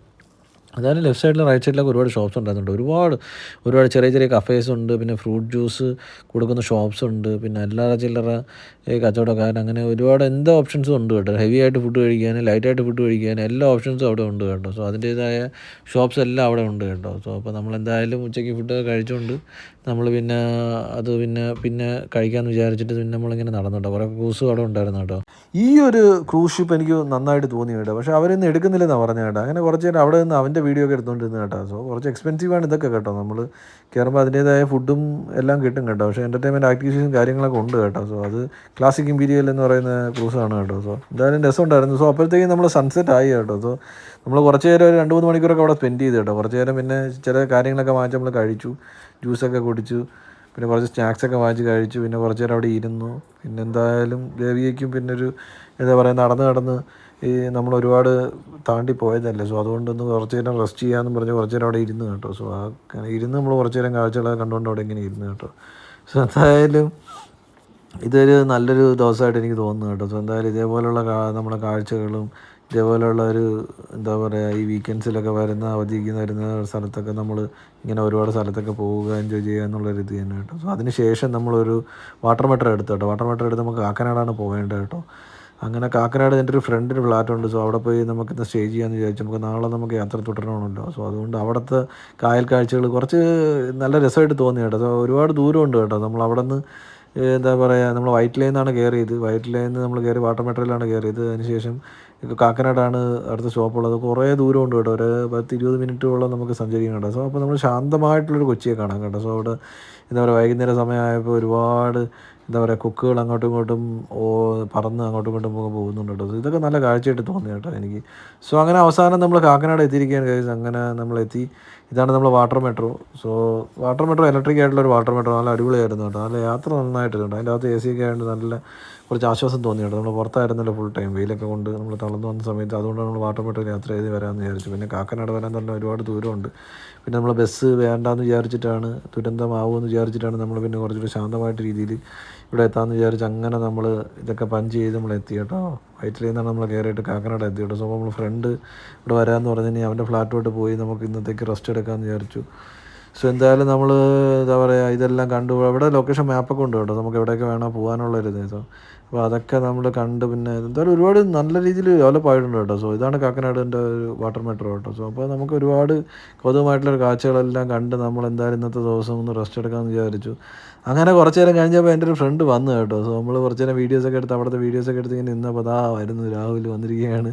അതായത് ലെഫ്റ്റ് സൈഡിലും റൈറ്റ് സൈഡിലൊക്കെ ഒരുപാട് ഷോപ്സ് ഉണ്ടായിരുന്നുണ്ട് ഒരുപാട് ഒരുപാട് ചെറിയ ചെറിയ കഫേസ് ഉണ്ട്. പിന്നെ ഫ്രൂട്ട് ജ്യൂസ് കൊടുക്കുന്ന ഷോപ്സ് ഉണ്ട്. പിന്നെ അല്ലാതെ ചില്ലറ കച്ചവടക്കാരൻ അങ്ങനെ ഒരുപാട് എന്താ ഓപ്ഷൻസും ഉണ്ട് കേട്ടോ. ഹെവി ആയിട്ട് ഫുഡ് കഴിക്കാൻ ലൈറ്റായിട്ട് ഫുഡ് കഴിക്കാൻ എല്ലാ ഓപ്ഷൻസും അവിടെ ഉണ്ട് കേട്ടോ. സോ അതിന്റേതായ ഷോപ്സ് എല്ലാം അവിടെ ഉണ്ട് കേട്ടോ. സോ അപ്പോൾ നമ്മൾ എന്തായാലും ഉച്ചയ്ക്ക് ഫുഡ് കഴിച്ചുകൊണ്ട് നമ്മൾ പിന്നെ അത് പിന്നെ പിന്നെ കഴിക്കാമെന്ന് വിചാരിച്ചിട്ട് പിന്നെ നമ്മളിങ്ങനെ നടന്നു കുറേ ക്രൂസും അവിടെ ഉണ്ടായിരുന്നു കേട്ടോ. ഈ ഒരു ക്രൂസ് ഷിപ്പ് എനിക്ക് നന്നായിട്ട് തോന്നി കേട്ടോ. പക്ഷേ അവരൊന്നും എടുക്കുന്നില്ലെന്നാണ് പറഞ്ഞു കേട്ടോ. അങ്ങനെ കുറച്ച് നേരം അവിടെ നിന്ന് അവന്റെ വീഡിയോ ഒക്കെ എടുത്തുകൊണ്ടിരുന്നു കേട്ടോ. സോ കുറച്ച് എക്സ്പെൻസീവാണ് ഇതൊക്കെ കേട്ടോ. നമ്മൾ കയറുമ്പോൾ അതിന്റേതായ ഫുഡും എല്ലാം കിട്ടും കേട്ടോ. പക്ഷേ എന്റർടൈൻമെന്റ് ആക്ടിവിറ്റീസും കാര്യങ്ങളൊക്കെ ഉണ്ട് കേട്ടോ. സോ അത് ക്ലാസിക് ഇമ്പീരിയൽ എന്ന് പറയുന്ന ക്രൂസാണ് കേട്ടോ. സോ എന്തായാലും രസമുണ്ടായിരുന്നു. സോ അപ്പോഴത്തേക്കും നമ്മൾ സൺസെറ്റ് ആയി കേട്ടോ. സോ നമ്മൾ കുറച്ച് നേരം ഒരു രണ്ട് മൂന്ന് മണിക്കൂറൊക്കെ അവിടെ സ്പെൻഡ് ചെയ്ത് കേട്ടോ. കുറച്ച് നേരം പിന്നെ ചില കാര്യങ്ങളൊക്കെ വാങ്ങിച്ച് നമ്മൾ കഴിച്ചു. ജ്യൂസൊക്കെ കുടിച്ചു. പിന്നെ കുറച്ച് സ്നാക്സൊക്കെ വാങ്ങിച്ച് കഴിച്ചു. പിന്നെ കുറച്ച് നേരം അവിടെ ഇരുന്നു. പിന്നെ എന്തായാലും ദേവിയേക്കും പിന്നെ ഒരു എന്താ പറയുക നടന്ന് നടന്ന് ഈ നമ്മൾ ഒരുപാട് താണ്ടി പോയതല്ലേ. സോ അതുകൊണ്ടൊന്ന് കുറച്ച് നേരം റെസ്റ്റ് ചെയ്യാമെന്ന് പറഞ്ഞ് കുറച്ച് നേരം അവിടെ ഇരുന്ന് കേട്ടോ. സോ ആ ഇരുന്ന് നമ്മൾ കുറച്ച് നേരം കാഴ്ചകളൊക്കെ കണ്ടുകൊണ്ട് അവിടെ ഇങ്ങനെ ഇരുന്ന് കേട്ടോ. സോ എന്തായാലും ഇതൊരു നല്ലൊരു ദിവസമായിട്ട് എനിക്ക് തോന്നുന്നു കേട്ടോ. സോ എന്തായാലും ഇതേപോലെയുള്ള നമ്മുടെ കാഴ്ചകളും ഇതേപോലെയുള്ള ഒരു എന്താ പറയുക ഈ വീക്കെൻഡ്സിലൊക്കെ വരുന്ന അവധിക്ക് വരുന്ന സ്ഥലത്തൊക്കെ നമ്മൾ ഇങ്ങനെ ഒരുപാട് സ്ഥലത്തൊക്കെ പോവുക എൻജോയ് ചെയ്യുക എന്നുള്ളൊരു ഇത് തന്നെ കേട്ടോ. സോ അതിന് ശേഷം നമ്മളൊരു വാട്ടർ മെട്ടർ എടുത്തു കേട്ടോ. വാട്ടർ മെട്ടർ എടുത്ത് നമുക്ക് കാക്കനാടാണ് പോകേണ്ടത് കേട്ടോ. അങ്ങനെ കാക്കനാട് എന്റെ ഒരു ഫ്രണ്ടിന് ഫ്ലാറ്റ് ഉണ്ട്. സോ അവിടെ പോയി നമുക്ക് ഇന്ന് സ്റ്റേ ചെയ്യാമെന്ന് വിചാരിച്ചു. നമുക്ക് നാളെ നമുക്ക് യാത്ര തുടരണമല്ലോ സോ അതുകൊണ്ട് അവിടുത്തെ കായൽ കാഴ്ചകൾ കുറച്ച് നല്ല രസമായിട്ട് തോന്നി കേട്ടോ. സോ ഒരുപാട് ദൂരമുണ്ട് കേട്ടോ. നമ്മൾ അവിടെ നിന്ന് എന്താ പറയുക നമ്മൾ വൈറ്റ് ലൈനാണ് നിന്നാണ് കയറിയത് വൈറ്റ് നിന്ന് നമ്മൾ കയറി വാട്ടർ മെട്രോയിലാണ് കയറിയത് അതിനുശേഷം കാക്കനാടാണ് അടുത്ത സ്റ്റോപ്പുള്ളത്. കുറേ ദൂരമുണ്ട് കേട്ടോ. ഒരു പത്ത് ഇരുപത് മിനിറ്റോളം നമുക്ക് സഞ്ചരിക്കണം കേട്ടോ സോ അപ്പോൾ നമ്മൾ ശാന്തമായിട്ടുള്ളൊരു കൊച്ചിയെ കാണാം കേട്ടോ. സോ അവിടെ എന്താ പറയുക വൈകുന്നേരം സമയമായപ്പോൾ ഒരുപാട് എന്താ പറയുക കൊക്കുകൾ അങ്ങോട്ടും ഇങ്ങോട്ടും പറന്ന് അങ്ങോട്ടും ഇങ്ങോട്ടും പോകുന്നുണ്ട് കേട്ടോ. ഇതൊക്കെ നല്ല കാഴ്ചയായിട്ട് തോന്നി കേട്ടോ എനിക്ക്. സോ അങ്ങനെ അവസാനം നമ്മൾ കാക്കനാട് എത്തിയിരിക്കുകയാണ് അങ്ങനെ നമ്മൾ എത്തി ഇതാണ് നമ്മൾ water metro. So water metro electric ആയിട്ടുള്ള ഒരു വാട്ടർ മെട്രോ. നല്ല അടിപൊളിയായിരുന്നു കേട്ടോ. നല്ല യാത്ര നന്നായിട്ടുണ്ട് അതിന്റെ അകത്ത് എ സി ഒക്കെ ആയതുകൊണ്ട് നല്ല കുറച്ച് ആശ്വാസം തോന്നി കേട്ടോ. നമ്മൾ പുറത്തായിരുന്നല്ലോ ഫുൾ ടൈം വെയിലൊക്കെ കൊണ്ട് നമ്മൾ തളർന്നു വന്ന സമയത്ത് അതുകൊണ്ടാണ് നമ്മൾ വാട്ടർ മെട്രോ യാത്ര ചെയ്ത് വരാമെന്ന് വിചാരിച്ചു. പിന്നെ കാക്കനാട് വരാൻ തന്നെ ഒരുപാട് ദൂരമുണ്ട്. പിന്നെ നമ്മൾ ബസ് വേണ്ടാന്ന് വിചാരിച്ചിട്ടാണ് ദുരന്തമാവുമെന്ന് വിചാരിച്ചിട്ടാണ് നമ്മൾ പിന്നെ കുറച്ചുകൂടി ശാന്തമായിട്ട് രീതിയിൽ ഇവിടെ എത്താമെന്ന് വിചാരിച്ച് അങ്ങനെ നമ്മൾ ഇതൊക്കെ പഞ്ച് ചെയ്ത് നമ്മൾ എത്തി കേട്ടോ. വയറ്റിൽ നിന്നാണ് നമ്മൾ കയറിയിട്ട് കാക്കനാട് എത്തി കേട്ടോ. സോ നമ്മൾ ഫ്രണ്ട് ഇവിടെ വരാമെന്ന് പറഞ്ഞിനി അവന്റെ ഫ്ലാറ്റോട്ട് പോയി നമുക്ക് ഇന്നത്തേക്ക് റെസ്റ്റ് എടുക്കാമെന്ന് വിചാരിച്ചു. സോ എന്തായാലും നമ്മൾ എന്താ പറയുക ഇതെല്ലാം കണ്ടു ഇവിടെ ലൊക്കേഷൻ മാപ്പൊക്കെ ഉണ്ട് കേട്ടോ. നമുക്ക് എവിടെയൊക്കെ വേണോ പോകാനുള്ള സോ അപ്പോൾ അതൊക്കെ നമ്മൾ കണ്ട് പിന്നെ എന്തായാലും ഒരുപാട് നല്ല രീതിയിൽ ഡെവലപ്പ് ആയിട്ടുണ്ട് കേട്ടോ. സോ ഇതാണ് കാക്കനാടിന്റെ ഒരു വാട്ടർ മെട്രോ കേട്ടോ. സോ അപ്പോൾ നമുക്ക് ഒരുപാട് കൗതുകമായിട്ടുള്ള കാഴ്ചകളെല്ലാം കണ്ട് നമ്മൾ എന്തായാലും ഇന്നത്തെ ദിവസം ഒന്ന് റെസ്റ്റ് എടുക്കാമെന്ന് വിചാരിച്ചു. അങ്ങനെ കുറച്ച് നേരം കഴിഞ്ഞപ്പോൾ എന്റെ ഒരു ഫ്രണ്ട് വന്നു കേട്ടോ. സോ നമ്മൾ കുറച്ച് നേരം വീഡിയോസൊക്കെ എടുത്ത് അവിടുത്തെ വീഡിയോസൊക്കെ എടുത്ത് ഇങ്ങനെ നിന്നപ്പോൾ അതാ വരുന്നു രാഹുൽ വന്നിരിക്കുകയാണ്.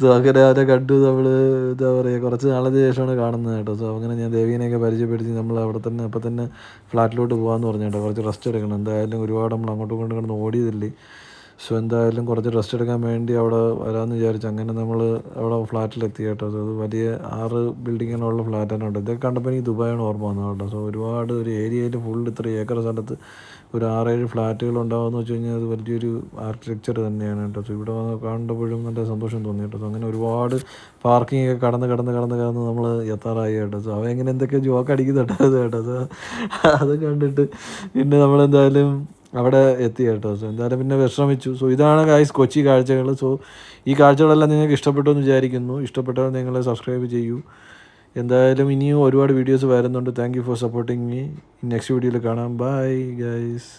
സോ അങ്ങനെ അവരെ കണ്ടു നമ്മൾ എന്താ പറയുക കുറച്ച് നാളത്തെ ശേഷമാണ് കാണുന്നത് കേട്ടോ. സോ അങ്ങനെ ഞാൻ ദേവീനെയൊക്കെ പരിചയപ്പെടുത്തി നമ്മൾ അവിടെ തന്നെ അപ്പോൾ തന്നെ ഫ്ലാറ്റിലോട്ട് പോകാമെന്ന് പറഞ്ഞു കേട്ടോ. കുറച്ച് റെസ്റ്റ് എടുക്കണം. എന്തായാലും ഒരുപാട് നമ്മൾ അങ്ങോട്ടും ഇങ്ങോട്ടും കിടന്ന് ഓടിയതില്ലേ? സോ എന്തായാലും കുറച്ച് റെസ്റ്റ് എടുക്കാൻ വേണ്ടി അവിടെ വരാമെന്ന് വിചാരിച്ചു അങ്ങനെ നമ്മൾ അവിടെ ഫ്ലാറ്റിലെത്തി കേട്ടോ. അത് വലിയ ആറ് ബിൽഡിങ്ങിനുള്ള ഫ്ലാറ്റാണ് കേട്ടോ ഇതൊക്കെ കണ്ടപ്പോൾ എനിക്ക് ദുബായാണ് ഓർമ്മ വന്നത് കേട്ടോ. സോ ഒരുപാട് ഒരു ഏരിയയിൽ ഫുൾ ഇത്ര ഏക്കർ സ്ഥലത്ത് ഒരു ആറേഴ് ഫ്ലാറ്റുകൾ ഉണ്ടാകുമെന്ന് വെച്ച് കഴിഞ്ഞാൽ അത് വലിയൊരു ആർക്കിടെക്ചർ തന്നെയാണ് കേട്ടോ. സോ ഇവിടെ കണ്ടപ്പോഴും നല്ല സന്തോഷം തോന്നി കേട്ടോ. അങ്ങനെ ഒരുപാട് പാർക്കിംഗ് ഒക്കെ കടന്ന് കടന്ന് കടന്ന് കടന്ന് നമ്മൾ എത്താറായി കേട്ടോ. സോ അവ എങ്ങനെ എന്തൊക്കെ ജോക്ക് അടിക്കുന്നുണ്ട് കേട്ടോ. സോ അത് കണ്ടിട്ട് പിന്നെ നമ്മളെന്തായാലും അവിടെ എത്തി കേട്ടോ. സോ എന്തായാലും പിന്നെ വിശ്രമിച്ചു. സോ ഇതാണ് ഗായ്സ് കൊച്ചി കാഴ്ചകൾ. സോ ഈ കാഴ്ചകളെല്ലാം നിങ്ങൾക്ക് ഇഷ്ടപ്പെട്ടു എന്ന് വിചാരിക്കുന്നു. ഇഷ്ടപ്പെട്ടാൽ നിങ്ങൾ സബ്സ്ക്രൈബ് ചെയ്യൂ. എന്തായാലും ഇനിയും ഒരുപാട് വീഡിയോസ് വരുന്നുണ്ട്. Thank you for supporting me next വീഡിയോയിൽ കാണാം. Bye guys